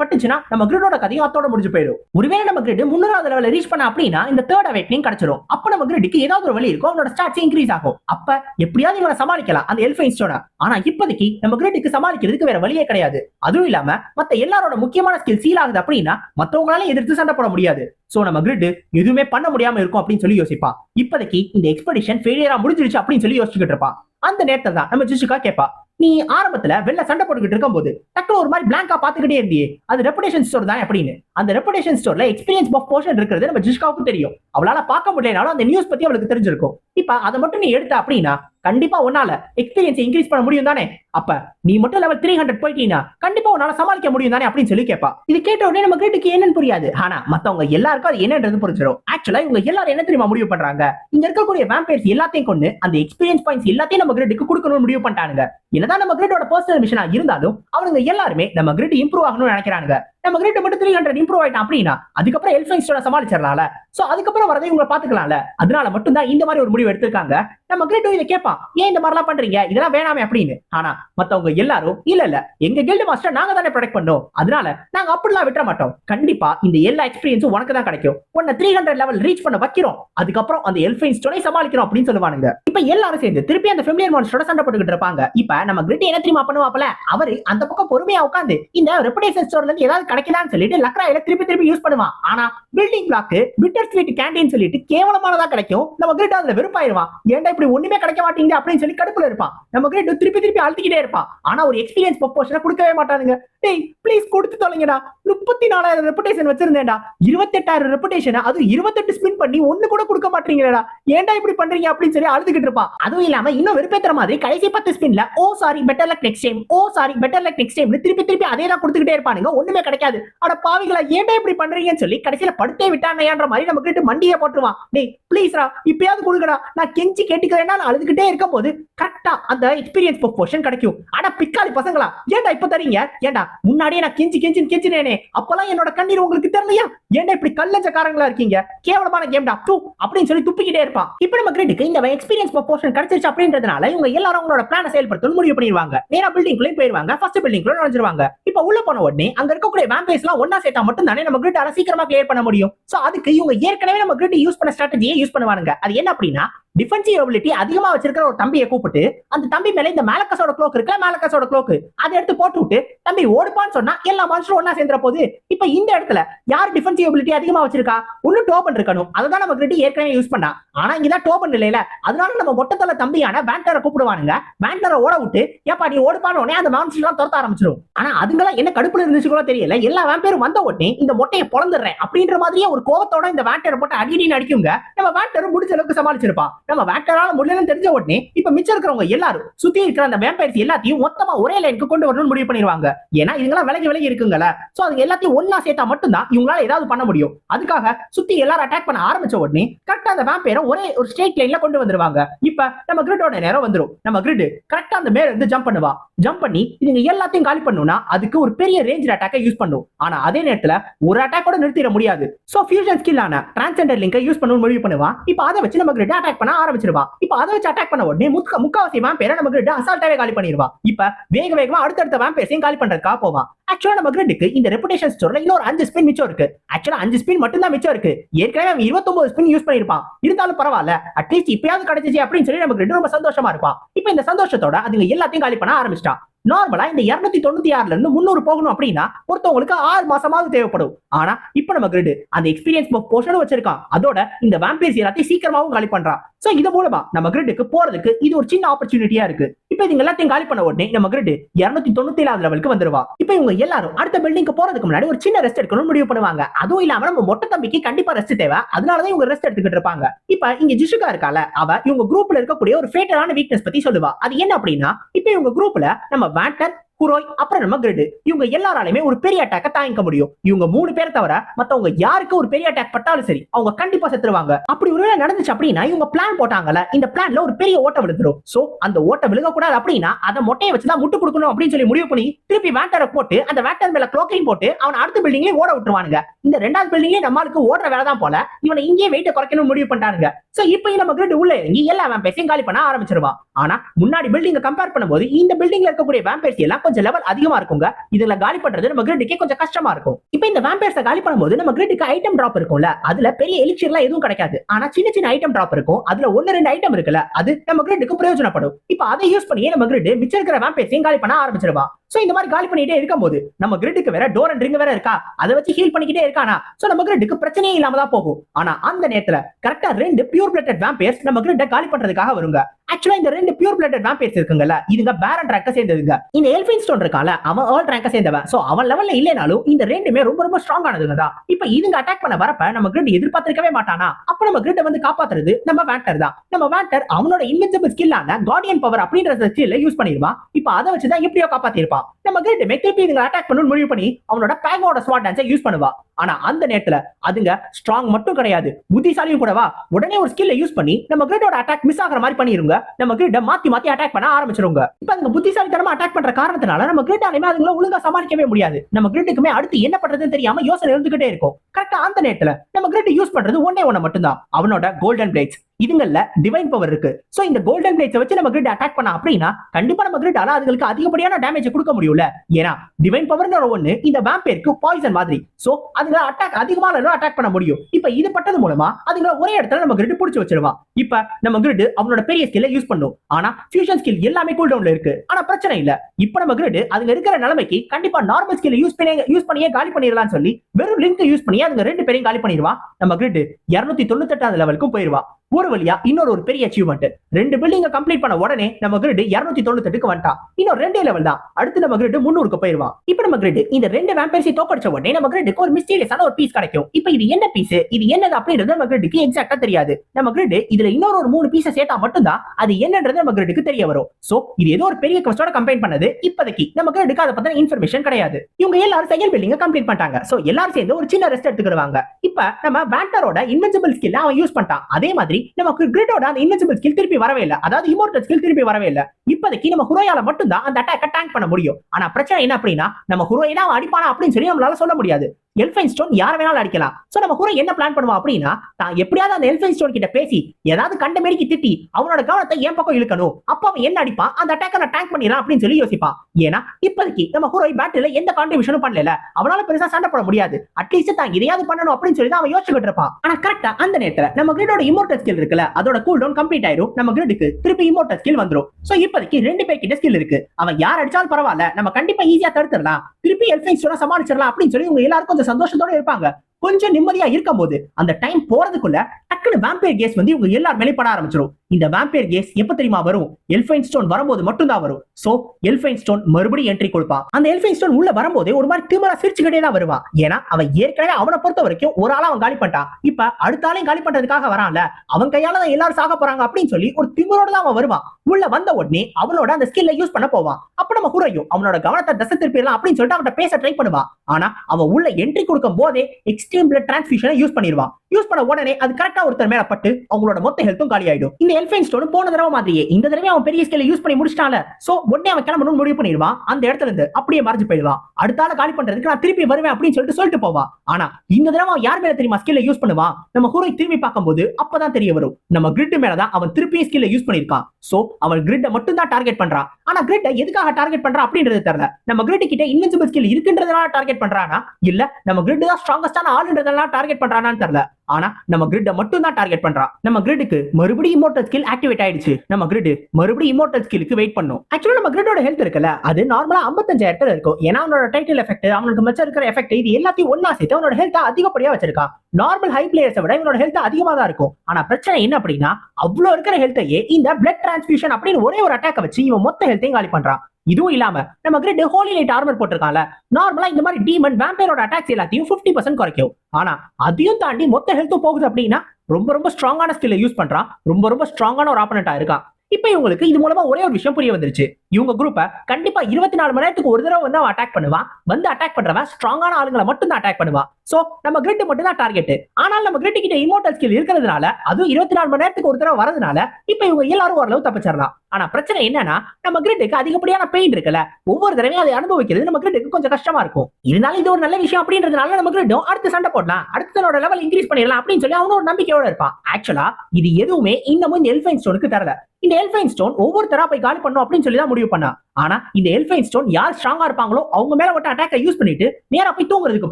பட்டுச்சுன்னா நம்ம கிரிட்டோட கதையும் அத்தோட முடிஞ்சு போயிடும். ஒருவேளை நம்ம கிரிட் முன்னூறாவது லெவல ரீச் பண்ண அப்படின்னா இந்த தேர்ட் அவேக்னிங் கிடைச்சிடும் அப்ப நம்ம கிரிட்டுக்கு ஏதாவது ஒரு வழி இருக்கும். அவனோட ஸ்டாட்ஸ் இன்க்ரீஸ் ஆகும். அப்ப எப்படியாவது இவனை சமாளிக்கலாம். அந்த எல்ஃபைன் ஆனா இப்போதைக்கு நம்ம கிரிட்டுக்கு சமாளிக்கிறதுக்கு வேற வழியே கிடையாது. அதுவும் இல்லாம மத்த எல்லாரோட முக்கியமான ஸ்கில் சீல் ஆகுது அப்படின்னா மத்தவங்களால எதிர்த்து சண்டை போட முடியாது. சோ நம்ம கிரிட் எதுவுமே பண்ண முடியாம இருக்கும் அப்படின்னு சொல்லி யோசிப்பான் இப்போதைக்கு இந்த எக்ஸ்பெடிஷன் ஃபெயிலியரா முடிஞ்சிருச்சு அப்படின்னு சொல்லி யோசிச்சுக்கிட்டு இருப்பான் அந்த நேரத்தை தான் நம்ம ஜிஷுக்கா கேட்பா நீ ஆரம்பத்துல வெளில சண்டை போட்டுக்கிட்டு இருக்கும் போது டக்குனு ஒரு மாதிரி பிளாங்கா பாத்துக்கிட்டே இருந்தியே. அது ரெப்புடேஷன் ஸ்டோர் தான் அப்படின்னு. அந்த ரெப்புடேஷன் ஸ்டோர்ல எக்ஸ்பீரியன்ஸ் ஆஃப் போர்ஷன் இருக்கிறது நம்ம ஜிஷ்காவுக்கும் தெரியும். அவளால பார்க்க முடியலனாலும் அந்த நியூஸ் பத்தி அவளுக்கு தெரிஞ்சிருக்கும். இப்ப அதை மட்டும் நீ எடுத்த அப்படின்னா கண்டிப்பா உன்னால எக்ஸ்பீரியன்ஸ் இன்க்ரீஸ் பண்ண முடியும் தானே? அப்ப நீ மட்டும் லெவல் த்ரீ ஹண்ட்ரட் போயிட்டீங்கன்னா கண்டிப்பா உன்னால சமாளிக்க முடியும் தானே அப்படின்னு சொல்லி கேட்பா இது கேட்ட உடனே நம்ம கிரிட்டுக்கு என்னன்னு புரியாது. ஆனா மத்தவங்க எல்லாருக்கும் அது என்னன்றது புரிஞ்சிடும். ஆக்சுவலா இவங்க எல்லாரும் என்ன தெரியுமா முடிவு பண்றாங்க? இங்க இருக்கக்கூடிய வேம்பையர்ஸ் எல்லாத்தையும் கொண்டு அந்த எக்ஸ்பீரியன்ஸ் பாயிண்ட்ஸ் எல்லாத்தையும் நம்ம கிரிட்டுக்கு கொடுக்கணும்னு முடிவு பண்ணிட்டானுங்க. என்னதான் நம்ம கிரிட்டோட பர்சனல் மிஷனா இருந்தாலும் அவனுங்க எல்லாருமே நம்ம கிரிட் இம்ப்ரூவ் ஆகணும்னு நினைக்கிறாங்க நம்ம கிரிட் மட்டும் த்ரீ ஹண்ட்ரட் இம்ப்ரூவ் ஆயிட்டான் அப்படின்னா அதுக்கப்புறம் எல்ஃபைன் ஸ்டோட சமாளிச்சிடலாம்ல. சோ அதுக்கப்புறம் வரதை இவங்க பாத்துக்கலாம்ல அதனால மட்டும் தான் இந்த மாதிரி ஒரு முடிவு எடுத்திருக்காங்க. நம்ம கிரிட்டும் இதை கேட்பான் ஏன் இந்த மாதிரிலாம் பண்றீங்க? இதெல்லாம் வேணாமே அப்படின்னு. ஆனா மத்தவங்க எல்லாரும் இல்ல இல்ல எங்க கில்டு மாஸ்டர் நாங்க தானே ப்ரொடெக்ட் பண்ணோம். அதனால நாங்க அப்படிலாம் விட்டுற மாட்டோம். கண்டிப்பா இந்த எல்லா எக்ஸ்பீரியன்ஸும் உனக்கு தான் கிடைக்கும். உன்னை த்ரீ ஹண்ட்ரட் லெவல் ரீச் பண்ண வைக்கிறோம். அதுக்கப்புறம் அந்த எல்ஃபைன்ஸ் துணை சமாளிக்கிறோம் அப்படின்னு சொல்லுவானுங்க. இப்ப எல்லாரும் சேர்ந்து திருப்பி அந்த ஃபெமிலியர் மான்ஸ்டரோட சண்டை போட்டுக்கிட்டு இருப்பாங்க. இப்ப நம்ம கிரிட் என்ன தெரியுமா பண்ணுவாப்ல அவரு அந்த பக்கம் பொறுமையா உட்காந்து இந்த ரெப்புடேஷன் ஸ்டோர்ல இருந்து ஏதாவது கிடைக்கலாம்னு சொல்லிட்டு லக்ராயில திருப்பி திருப்பி யூஸ் பண்ணுவான். ஆனா building block bitter sweet canteen சொல்லிட்டு கேவலமானதா கிடைக்கும். நம்ம கிரிட் அதுல வெறுப்பாயிருவான். ஏன்டா இப்படி அப்படி ஒண்ணுமே கிடைக்க மாட்டேங்குது அப்படின்னு சொல்லி கடுப்புல இருப்பான் நமக்கு திருப்பி திருப்பி அழுத்திக்கிட்டே இருப்பான் ஆனா ஒரு எக்ஸ்பீரியன்ஸ் ப்ரொபோஷனை கொடுக்கவே மாட்டானுங்க. டேய் ப்ளீஸ் கொடுத்து தொலைங்கடா. முப்பத்தி நாலாயிரம் ரெப்புடேஷன் வச்சிருந்தேன்டா. இருபத்தெட்டாயிரம் ரெப்புடேஷன் அது இருபத்தெட்டு ஸ்பின் பண்ணி ஒண்ணு கூட கொடுக்க மாட்டீங்கடா ஏன்டா இப்படி பண்றீங்க அப்படின்னு சொல்லி அழுதுகிட்டு இருப்பான் அதுவும் இல்லாம இன்னும் வெறுப்பேற்ற மாதிரி கடைசி பத்து ஸ்பின்ல ஓ sorry better luck next time oh sorry better luck next time திருப்பி திருப்பி அதே தான் கொடுத்துக்கிட்டே இருப்பானுங்க. ஒண்ணுமே கிடைக்காது. ஆனா பாவிகளா ஏன்டா இப்படி பண்றீங்கன்னு சொல்லி கடைசியில படுத்தே விட்டாங்கன்ற மாதிரி நமக்கு கிட்ட மண்டியை போட்டுருவான். டேய் ப்ளீஸ்ரா இப்பயாவது கொடுக்கடா நான் கெஞ்சி கேட்டு கேட்டுக்கிறேன்னா நான் அழுதுகிட்டே இருக்கும் போது கரெக்டா அந்த எக்ஸ்பீரியன்ஸ் போர்ஷன் கிடைக்கும். ஆனா பிக்காளி பசங்களா ஏன்டா இப்ப தரீங்க? ஏன்டா முன்னாடியே நான் கெஞ்சி கெஞ்சி கெஞ்சினேனே. அப்பெல்லாம் என்னோட கண்ணீர் உங்களுக்கு தெரியலையா? ஏன்டா இப்படி கல்லஞ்சக்காரங்களா இருக்கீங்க? கேவலமான கேம்டா டூ. அப்படின்னு சொல்லி துப்பிக்கிட்டே இருப்பான். இப்ப நம்ம கிரெட்டுக்கு இந்த எக்ஸ்பீரியன்ஸ் போர்ஷன் கிடைச்சிருச்சு அப்படின்றதுனால இவங்க எல்லாரும் அவங்களோட பிளான செயல்படுத்தணும் முடிவு பண்ணிடுவாங்க. நேரா பில்டிங்குள்ளே போயிருவாங்க. ஃபர்ஸ்ட் பில்டிங்குள்ள நுழைஞ்சிருவாங்க. இப்ப உள்ள போன உடனே அங்க இருக்கக்கூடிய வேம்பேஸ் எல்லாம் ஒன்னா சேர்த்தா மட்டும் தானே நம்ம கிரிட் சீக்கிரமா கிளியர் பண்ண முடியும். சோ அதுக்கு இவங்க ஏற்கனவே நம்ம கிரிட் யூஸ் பண்ண ஸ்ட்ராட்டஜியை யூஸ் பண்ணுவாங்க அது என்ன அப்படின்னா டிஃபென்சிவ் கேப்பபிலிட்டி அதிகமா வச்சிருக்கிற ஒரு தம்பியை கூப்பிட்டு அந்த தம்பி மேல இந்த மேலக்கஸோட க்ளோக் இருக்குல்ல மேலக்கஸோட க்ளோக் அதை எடுத்து போட்டு விட்டு தம்பி ஓடுப்பான்னு சொன்னா எல்லா மனுஷரும் ஒன்னா சேர்ந்துற போது இப்ப இந்த இடத்துல யார் டிஃபென்சிபிலிட்டி அதிகமா வச்சிருக்கா? ஒண்ணு டோபன் இருக்கணும். அதுதான் நம்ம கிரிட் ஏற்கனவே யூஸ் பண்ணா. ஆனா இங்கதான் டோபன் இல்லையில. அதனால நம்ம மொட்டத்தல தம்பியான வேண்டரை கூப்பிடுவானுங்க. வேண்டரை ஓட விட்டு ஏப்பா நீ ஓடுப்பான்னு உடனே அந்த மான்ஸ்டர் துரத்த ஆரம்பிச்சிடும் ஆனா அதுங்கெல்லாம் என்ன கடுப்புல இருந்துச்சு கூட தெரியல. எல்லா வேம்பேரும் வந்த உடனே இந்த மொட்டையை பொழந்துடுறேன் அப்படின்ற மாதிரியே ஒரு கோவத்தோட இந்த வேண்டரை போட்டு அடிடின்னு அடிக்குங்க. நம்ம வேண்டரும் முடிச்ச அளவுக்கு சமாளிச்சிருப்பான். நம்ம வேண்டரா அவரால் முடியலன்னு தெரிஞ்ச உடனே இப்ப மிச்சம் இருக்கிறவங்க எல்லாரும் சுத்தி இருக்கிற அந்த வேம்பயர்ஸ் எல்லாத்தையும் மொத்தமா ஒரே லைனுக்கு கொண்டு வரணும்னு முடிவு பண்ணிடுவாங்க. ஏன்னா இதுங்கெல்லாம் விலகி விலகி இருக்குங்கள சோ அது எல்லாத்தையும் ஒன்னா சேர்த்தா மட்டும்தான் இவங்களால ஏதாவது பண்ண முடியும். அதுக்காக சுத்தி எல்லாரும் அட்டாக் பண்ண ஆரம்பிச்ச உடனே கரெக்டா அந்த வேம்பயரை ஒரே ஒரு ஸ்ட்ரெயிட் லைன்ல கொண்டு வந்துருவாங்க. இப்ப நம்ம கிரிட்டோட நேரம் வந்துரும். நம்ம கிரிட் கரெக்டா அந்த மேல இருந்து ஜம்ப் பண்ணுவா. ஜம்ப் பண்ணி இதுங்க எல்லாத்தையும் காலி பண்ணும்னா அதுக்கு ஒரு பெரிய ரேஞ்ச் அட்டாக்கை யூஸ் பண்ணும். ஆனா அதே நேரத்துல ஒரு அட்டாக் கூட நிறுத்திட முடியாது. சோ ஃபியூஷன் ஸ்கில்லான ஆன லிங்கை யூஸ் பண்ணணும்னு முடிவு பண்ணுவான் இப்ப அதை வச்சு நம்ம கிரிட் அட்டாக் பண்ண ஆரம்பிச்சிருவா. இப்ப அதை வச்சு அட்டாக் பண்ண உடனே முக்க முக்காவாசி வேம்பேரை நம்ம கிரிட் அசால்ட்டாவே காலி பண்ணிடுவா இப்ப வேக வேகமா அடுத்தடுத்த வேம்பேர்ஸையும் காலி பண்றதுக்காக போவான். ஆக்சுவலா நம்ம கிரிட்டுக்கு இந்த ரெப்புடேஷன் ஸ்டோர்ல இன்னொரு அஞ்சு ஸ்பின் மிச்சம் இருக்கு. ஆக்சுவலா அஞ்சு ஸ்பின் மட்டும் தான் மிச்சம் இருக்கு. ஏற்கனவே அவன் இருபத்தொன்பது ஸ்பின் யூஸ் பண்ணிருப்பான் இருந்தாலும் பரவாயில்ல. அட்லீஸ்ட் இப்பயாவது கிடைச்சிச்சு அப்படின்னு சொல்லி நம்ம கிரிட் ரொம்ப சந்தோஷமா இருப்பான். இப்ப இந்த சந்தோஷத்தோட அதுங்க எல்லாத்தையும் காலி பண்ண ஆரம்பிச்சிட்டான். நார்மலா இந்த இருநூத்தி தொண்ணூத்தி ஆறுல இருந்து முன்னூறு போகணும் அப்படின்னா ஒருத்தவங்களுக்கு ஆறு மாசமாவது தேவைப்படும். ஆனா இப்ப நம்ம கிரிடு அந்த எக்ஸ்பீரியன்ஸ் போர்ஷனும் வச்சிருக்கான். அதோட இந்த வேம்பேஸ் எல்லாத்தையும் சீக்கிரமாவும் காலி பண்றான். சோ இது மூலமா நம்ம கிரிடுக்கு போறதுக்கு இது ஒரு சின்ன ஆப்பர்ச்சுனிட்டியா இருக்கு. இப்ப இப்போ இது எல்லாத்தையும் காலி பண்ண உடனே நம்ம கிரிடு இருநூத்தி தொண்ணூத்தி ஏழாவது லெவலுக்கு வந்துருவா. இப்போ இவங்க எல்லாரும் அடுத்த பில்டிங்க்கு போறதுக்கு முன்னாடி ஒரு சின்ன ரெஸ்ட் எடுக்கணும்னு முடிவு பண்ணுவாங்க. அதுவும் இல்லாம நம்ம மொட்டை தம்பிக்கு கண்டிப்பா ரெஸ்ட் தேவை. அதனாலதான் இவங்க ரெஸ்ட் எடுத்துக்கிட்டு இருப்பாங்க. இப்ப இங்க ஜிஷுகா இருக்கால அவ இவங்க குரூப்ல இருக்கக்கூடிய ஒரு ஃபேட்டரான வீக்னஸ் பத்தி சொல்லுவா. அது என்ன அப்படின்னா இப்ப இவங்க குரூப்ல நம்ம வேண்டர் குரோய் அப்புறம் நம்ம கிரிட். இவங்க எல்லாராலையுமே ஒரு பெரிய அட்டாக்க தாங்கிக்க முடியும். இவங்க மூணு பேரை தவிர மத்தவங்க யாருக்கு ஒரு பெரிய அட்டாக் பட்டாலும் சரி அவங்க கண்டிப்பா செத்துருவாங்க. அப்படி ஒருவேளை நடந்துச்சு அப்படின்னா இவங்க பிளான் போட்டாங்கல்ல இந்த பிளான்ல ஒரு பெரிய ஓட்ட விழுந்துரும். சோ அந்த ஓட்ட விழுக கூடாது அப்படின்னா அதை மொட்டையை வச்சுதான் முட்டு கொடுக்கணும் அப்படின்னு சொல்லி முடிவு பண்ணி திருப்பி வேண்டரை போட்டு அந்த வேண்டர் மேல க்ளோக்கையும் போட்டு அவன் அடுத்த பில்டிங்லயே ஓட விட்டுருவானுங்க. இந்த ரெண்டாவது பில்டிங்லயே நம்மளுக்கு ஓடுற வேலை தான் போல இவனை இங்கேயே வெயிட்ட குறைக்கணும் முடிவு பண்ணிட்டானுங்க. சோ இப்போ நம்ம கிரிட் உள்ள இறங்கி எல்லா வேம்பேஸையும் காலி பண்ண ஆரம்பிச்சிருவான். ஆனா முன்னாடி பில்டிங்க கம்பேர் பண்ணும்போது இந்த பில்டிங்ல இருக்கக்கூடிய வேம்பேர்ஸ் எல்லாம் கொஞ்சம் லெவல் அதிகமா இருக்குங்க. இதுல காலி பண்றது நம்ம கிரிட்டுக்கே கொஞ்சம் கஷ்டமா இருக்கும். இப்போ இந்த வேம்பேர்ஸ காலி பண்ணும்போது நம்ம கிரிட்டுக்கு ஐட்டம் டிராப் இருக்கும்ல. அதுல பெரிய எலிக்ஷர்லாம் எதுவும் கிடைக்காது. ஆனா சின்ன சின்ன ஐட்டம் டிராப் இருக்கும். அதுல ஒன்னு ரெண்டு ஐட்டம் இருக்குல்ல. அது நம்ம கிரிட்டுக்கு பிரயோஜனப்படும். இப்போ அதை யூஸ் பண்ணி நம்ம கிரிட் மிச்சம் இருக்கிற வேம்பயர்ஸையும் காலி பண்ண ஆரம்பிச்சிருவா. சோ இந்த மாதிரி காலி பண்ணிட்டே இருக்கும்போது நம்ம கிரிட்டுக்கு வேற டோர் அண்ட் ரிங் வேற இருக்கா? அதை வச்சு ஹீல் பண்ணிக்கிட்டே இருக்கானா? சோ நம்ம கிரிட்டுக்கு பிரச்சனையே இல்லாம தான் போகும். ஆனா அந்த நேரத்துல கரெக்டா ரெண்டு பியூர் பிளட்டட் வேம்பயர்ஸ் நம்ம கிரிட்டை காலி பண்றதுக்காக வருங்க. ஆக்சுவலா இந்த ரெண்டு பியூர் பிளட்டட் வேம்பேர்ஸ் இருக்குங்கல்ல இதுங்க பேரன் ரேங்க சேர்ந்ததுங்க. இந்த எல்ஃபின் ஸ்டோன் இருக்கால அவன் ஏர்ல் ரேங்க சேர்ந்தவன் சோ அவன் லெவல்ல இல்லைனாலும் இந்த ரெண்டுமே ரொம்ப ரொம்ப ஸ்ட்ராங் ஆனதுங்க தான். இப்ப இதுங்க அட்டாக் பண்ண வரப்ப நம்ம கிரிட் எதிர்பார்த்திருக்கவே மாட்டானா? அப்ப நம்ம கிரிட்டை வந்து காப்பாத்துறது நம்ம வேண்டர் தான். நம்ம வேண்டர் அவனோட இன்வென்சிபிள் ஸ்கில்லான கார்டியன் பவர் அப்படின்ற ஸ்கில்ல யூஸ் பண்ணிருவான் இப்ப அதை வச்சுதான் எப்படியோ காப்பாத்திருப்பான் நம்ம கிரிட்டுமே திருப்பி இதுங்க அட்டாக் பண்ணணும்னு முடிவு பண்ணி அவனோட பேங்கோட ஸ்வாட் டான்ஸை யூஸ் பண்ணுவா. ஆனா அந்த நேரத்துல அதுங்க ஸ்ட்ராங் மட்டும் கிடையாது. புத்திசாலியும் கூடவா உடனே ஒரு ஸ்கில்ல யூஸ் பண்ணி நம்ம கிரிட்டோட அட்டாக் மிஸ் ஆகிற மாதிரி பண்ணிருங்க. நம்ம கிரிட்ட மாத்தி மாத்தி அட்டாக் பண்ண ஆரம்பிச்சிருங்க. இப்ப அதுங்க புத்திசாலித்தனமா அட்டாக் பண்ற காரணத்தினால நம்ம கிரிட்டாலுமே அதுங்களை ஒழுங்கா சமாளிக்கவே முடியாது. நம்ம கிரிட்டுக்குமே அடுத்து என்ன பண்றதுன்னு தெரியாம யோசனை இருந்துகிட்டே இருக்கும். கரெக்டா அந்த நேரத்துல நம்ம கிரிட் யூஸ் பண்றது ஒன்னே ஒன்னு மட்டும்தான். அவனோட கோல்டன் பிளேட்ஸ் இதுங்கள்ல டிவைன் பவர் இருக்கு. சோ இந்த கோல்டன் பிளேட்ஸ் வச்சு நம்ம கிரிட் அட்டாக் பண்ண அப்படின்னா கண்டிப்பா நம்ம கிரிட்டால அதுங்களுக்கு அதிகப்படியான டேமேஜ் கொடுக்க முடியும்ல. ஏன்னா டிவைன் பவர்ன்ற ஒண்ணு இந்த வேம்பேருக்கு பாய்சன் மாதிரி. சோ அதுல அட்டாக் அதிகமான அட்டாக் பண்ண முடியும். இப்ப இது பட்டது மூலமா அதுங்களை ஒரே இடத்துல நம்ம கிரிட் பிடிச்சி வச்சிருவான் இப்ப நம்ம கிரிட் அவனோட பெரிய ஸ்கில்ல யூஸ் பண்ணும். ஆனா ஃபியூஷன் ஸ்கில் எல்லாமே கூல் டவுன்ல இருக்கு. ஆனா பிரச்சனை இல்ல. இப்ப நம்ம கிரிட் அதுங்க இருக்கிற நிலைமைக்கு கண்டிப்பா நார்மல் ஸ்கில் யூஸ் பண்ணி யூஸ் பண்ணியே காலி பண்ணிடலாம்னு சொல்லி வெறும் லிங்க் யூஸ் பண்ணி அதுங்க ரெண்டு பேரையும் காலி பண்ணிடுவா. நம்ம கிரிட் இருநூத்தி தொண்ணூத்தெட்டாவது லெவலுக்கும் போயிருவா. ஒரு வழியா இன்னொரு ஒரு பெரிய அச்சீவ்மெண்ட் ரெண்டு பில்டிங்க கம்ப்ளீட் பண்ண உடனே நம்ம கிரிட் இருநூத்தி தொண்ணூத்தெட்டுக்கு வந்துட்டான். இன்னும் ரெண்டே லெவல் தான். அடுத்து நம்ம கிரிட் முன்னூறுக்கு போயிருவான் இப்ப நம்ம கிரிட் இந்த ரெண்டு வேம்பர்ஸை தோக்கடிச்ச உடனே நம்ம கிரிட்டுக்கு ஒரு மிஸ்டீரியஸான ஒரு பீஸ் கிடைக்கும். இப்ப இது என்ன பீஸ் இது என்னது அப்படின்றது நம்ம கிரிட்டுக்கு எக்ஸாக்டா தெரியாது. நம்ம கிரிட் இதுல இன்னொரு ஒரு மூணு பீஸை சேர்த்தா மட்டும்தான் அது என்னன்றது நம்ம கிரிட்டுக்கு தெரிய வரும். சோ இது ஏதோ ஒரு பெரிய கொஸ்டோட கம்பைன் பண்ணது. இப்போதைக்கு நம்ம கிரிட்டுக்கு அதை பத்தின இன்ஃபர்மேஷன் கிடையாது. இவங்க எல்லாரும் செகண்ட் பில்டிங்க கம்ப்ளீட் பண்ணிட்டாங்க. சோ எல்லாரும் சேர்ந்து ஒரு சின்ன ரெஸ்ட் எடுத்துக்கிடுவாங்க. இப்ப நம்ம வேண்டரோட இன்வென்சிபிள் ஸ்கில் அவன் யூஸ் பண்ணிட்டான். அதே மாதிரி நமக்கு கிரிட்டோட அந்த இன்வென்சிபிள் ஸ்கில் திருப்பி வரவே இல்லை. அதாவது இமோர்டல் ஸ்கில் திருப்பி வரவே இல்லை. இப்போதைக்கு நம்ம ஹுரோயால மட்டும்தான் அந்த அட்டாக்கை டேங்க் பண்ண முடியும். ஆனா பிரச்சனை என்ன அப்படின்னா நம்ம ஹுரோயினா அடிப்பானா அப்படின்னு சொல்லி நம்மளால சொல்ல முடியாது. எல்ஃபைன் ஸ்டோன் யார வேணாலும் அடிக்கலாம். சோ நம்ம கூட என்ன பிளான் பண்ணுவோம் அப்படின்னா தான் எப்படியாவது அந்த எல்ஃபைன் ஸ்டோன் கிட்ட பேசி ஏதாவது கண்ட மேடிக்கு திட்டி அவனோட கவனத்தை என் பக்கம் இழுக்கணும். அப்ப அவன் என்ன அடிப்பான்? அந்த அட்டாக்க நான் டேங்க் பண்ணிடலாம் அப்படின்னு சொல்லி யோசிப்பான். ஏன்னா இப்போதைக்கு நம்ம ஹுரோ பேட்டில எந்த கான்ட்ரிபியூஷனும் பண்ணல அவனால பெருசா சண்டை போட முடியாது. அட்லீஸ்ட் தான் இதையாவது பண்ணணும் அப்படின்னு சொல்லி தான் அவன் யோசிச்சுக்கிட்டு இருப்பான். ஆனா கரெக்டா அந்த நேரத்துல நம்ம கிரிடோட இமோட்டல் ஸ்கில் இருக்குல்ல அதோட கூல் டவுன் கம்ப்ளீட் ஆயிரும். நம்ம கிரிடுக்கு திருப்பி இமோட்டல் ஸ்கில் வந்துரும். சோ இப்போதைக்கு ரெண்டு பேர் கிட்ட ஸ்கில் இருக்கு. அவன் யார் அடிச்சாலும் பரவாயில்ல. நம்ம கண்டிப்பா ஈஸியா தடுத்துடலாம். திருப்பி எல்ஃபைன் ஸ்டோனை சமாளிச்சிடலாம் அப்படின்னு சொல்லி உங்க எல்லாருக்கும் சந்தோஷத்தோட இருப்பாங்க. கொஞ்சம் நிம்மதியா இருக்கும் போது அந்த டைம் போறதுக்குள்ள டக்குனு வேம்பையர் கேஸ் வந்து இவங்க எல்லாரும் வெளிப்பட ஆரம்பிச்சிடும் இந்த வேம்பேர் கேஸ் எப்ப தெரியுமா வரும்? எல்ஃபைன் ஸ்டோன் வரும்போது மட்டும்தான் வரும். சோ எல்ஃபைன் ஸ்டோன் மறுபடியும் என்ட்ரி கொடுப்பான் அந்த எல்ஃபைன் ஸ்டோன் உள்ள வரும்போது ஒரு மாதிரி திமரா சிரிச்சுக்கிட்டே தான் வருவா. ஏன்னா அவன் ஏற்கனவே அவனை பொறுத்த வரைக்கும் ஒரு ஆளா அவன் காலி பண்ணிட்டான். இப்ப அடுத்த ஆளையும் காலி பண்றதுக்காக வரான்ல அவன் கையால தான் எல்லாரும் சாக போறாங்க அப்படின்னு சொல்லி ஒரு திமரோட தான் அவன் வருவான். உள்ள வந்த உடனே அவனோட அந்த ஸ்கில்ல யூஸ் பண்ண போவான். அப்ப நம்ம ஹுரையும் அவனோட கவனத்தை தசை திருப்பிடலாம் அப்படின்னு சொல்லிட்டு அவன்கிட்ட பேச ட்ரை பண்ணுவான். ஆனா அவன் உள்ள என்ட்ரி கொடுக்கும் போதே எக்ஸ்ட்ரீம் பிளட் டிரான்ஸ்ஃபியூஷனை யூஸ் பண்ணிடுவான். யூஸ் பண்ண உடனே அது கரெக்டா ஒருத்தர் மேல பட்டு அவங்களோட மொத்த ஹெல்த்தும் காலி ஆயிடும். இந்த எல்ஃபைன் ஸ்டோன் போன தடவை மாதிரியே இந்த தடவை அவன் பெரிய ஸ்கேல யூஸ் பண்ணி முடிச்சிட்டால சோ உடனே அவன் கிளம்பணும் முடிவு பண்ணிடுவான். அந்த இடத்துல இருந்து அப்படியே மறைஞ்சு போயிடுவான். அடுத்தால காலி பண்றதுக்கு நான் திருப்பி வருவேன் அப்படின்னு சொல்லிட்டு சொல்லிட்டு போவான். ஆனா இந்த தடவை அவன் யார் மேல தெரியுமா ஸ்கில்ல யூஸ் பண்ணுவான்? நம்ம ஹூரை திரும்பி பார்க்கும்போது அப்பதான் தெரிய வரும். நம்ம கிரிட் மேலதான் அவன் திருப்பியும் ஸ்கில்ல யூஸ் பண்ணிருக்கான் சோ அவன் கிரிட்டை மட்டும் தான் டார்கெட் பண்றான். ஆனா கிரிட்டை எதுக்காக டார்கெட் பண்றா அப்படின்றது தெரியல. நம்ம கிரிட் கிட்ட இன்வென்சிபிள் ஸ்கில் இருக்குன்றதுனால டார்கெட் பண்றானா? இல்ல நம்ம கிரிட் தான் ஸ்ட்ராங்கஸ்டான ஆளுன்றதுனால டார்கெட் பண்றானான்னு தெரியல. ஆனா நம்ம கிரிட்டை மட்டும் தான் டார்கெட் பண்றான் நம்ம கிரிட்டுக்கு மறுபடியும் இமோட்டல் ஸ்கில் ஆக்டிவேட் ஆயிடுச்சு. நம்ம கிரிட் மறுபடியும் இமோட்டல் ஸ்கிலுக்கு வெயிட் பண்ணும். ஆக்சுவலா நம்ம கிரிட்டோட ஹெல்த் இருக்குல்ல அது நார்மலா 55000 இருக்கும். ஏன்னா அவனோட டைட்டில் எஃபெக்ட் அவனுக்கு மச்சம் இருக்கிற எஃபெக்ட் இது எல்லாத்தையும் ஒண்ணா சேர்த்து அவனோட ஹெல்த் அதிகப்படியா வச்சிருக்கான் நார்மல் ஹை பிளேயர்ஸை விட இவனோட ஹெல்த் அதிகமா தான் இருக்கும். ஆனா பிரச்சனை என்ன அப்படின்னா அவ்வளவு இருக்கிற ஹெல்த்தையே இந்த பிளட் டிரான்ஸ்ஃபியூஷன் அப்படின்னு ஒரே ஒரு அட்டாக் வச்சு இவன் மொத்த ஹெல்த்தையும் காலி பண்றான். இதுவும் இல்லாம நம்ம கிரிட் ஹோலி லைட் ஆர்மர் போட்டிருக்கான்ல நார்மலா இந்த மாதிரி டீமன் வேம்பையரோட அட்டாக்ஸ் எல்லாத்தையும் 50% பர்சன்ட் குறைக்கும். ஆனா அதையும் தாண்டி மொத்த ஹெல்த்தும் போகுது அப்படின்னா ரொம்ப ரொம்ப ஸ்ட்ராங்கான ஸ்கில்லை யூஸ் பண்றான் ரொம்ப ரொம்ப ஸ்ட்ராங்கான ஒரு ஆப்பனண்டா இருக்கான். இப்போ இவங்களுக்கு இது மூலமா ஒரே ஒரு விஷயம் புரிய வந்துருச்சு. இவங்க குரூப்பை கண்டிப்பா இருபத்தி நாலு மணி நேரத்துக்கு ஒரு தடவை வந்து அவன் அட்டாக் பண்ணுவான். வந்து அட்டாக் பண்றவன் ஸ்ட்ராங்கான ஆளுங்களை மட்டும் தான் அட்டாக் பண்ணுவான். சோ நம்ம கிரிட் மட்டும் தான் டார்கெட் ஆனால் நம்ம கிரிட் கிட்ட இமோட்டல் ஸ்கில் இருக்கிறதுனால அதுவும் இருபத்தி நாலு மணி நேரத்துக்கு ஒரு தடவை வரதுனால இப்போ இவங்க எல்லாரும் ஓரளவு தப்பிச்சிடலாம். ஆனா பிரச்சனை என்னன்னா நம்ம கிரிட்டுக்கு அதிகப்படியான பெயின் இருக்குல்ல ஒவ்வொரு தடவையும் அதை அனுபவிக்கிறது நம்ம கிரிட்டுக்கு கொஞ்சம் கஷ்டமா இருக்கும். இருந்தாலும் இது ஒரு நல்ல விஷயம் அப்படின்றதுனால நம்ம கிரிட்டும் அடுத்து சண்டை போடலாம். அடுத்தனோட லெவல் இன்க்ரீஸ் பண்ணிடலாம் அப்படின்னு சொல்லி அவனோட நம்பிக்கையோட இருப்பான். ஆக்சுவலா இது எதுவுமே இன்னமும் இந்த எல்ஃபைன் ஸ்டோனுக்கு தரல. இந்த எல்ஃபைன் ஸ்டோன் ஒவ்வொருத்தரா போய் காலி பண்ணும் அப்படின்னு சொல்லி தான் முடிவு பண்ணா ஆனா இந்த எல்ஃபைன் ஸ்டோன் யார் ஸ்ட்ராங்கா இருப்பாங்களோ அவங்க மேல மட்டும் அட்டாக்கை யூஸ் பண்ணிட்டு நேரா போய் தூங்குறதுக்கு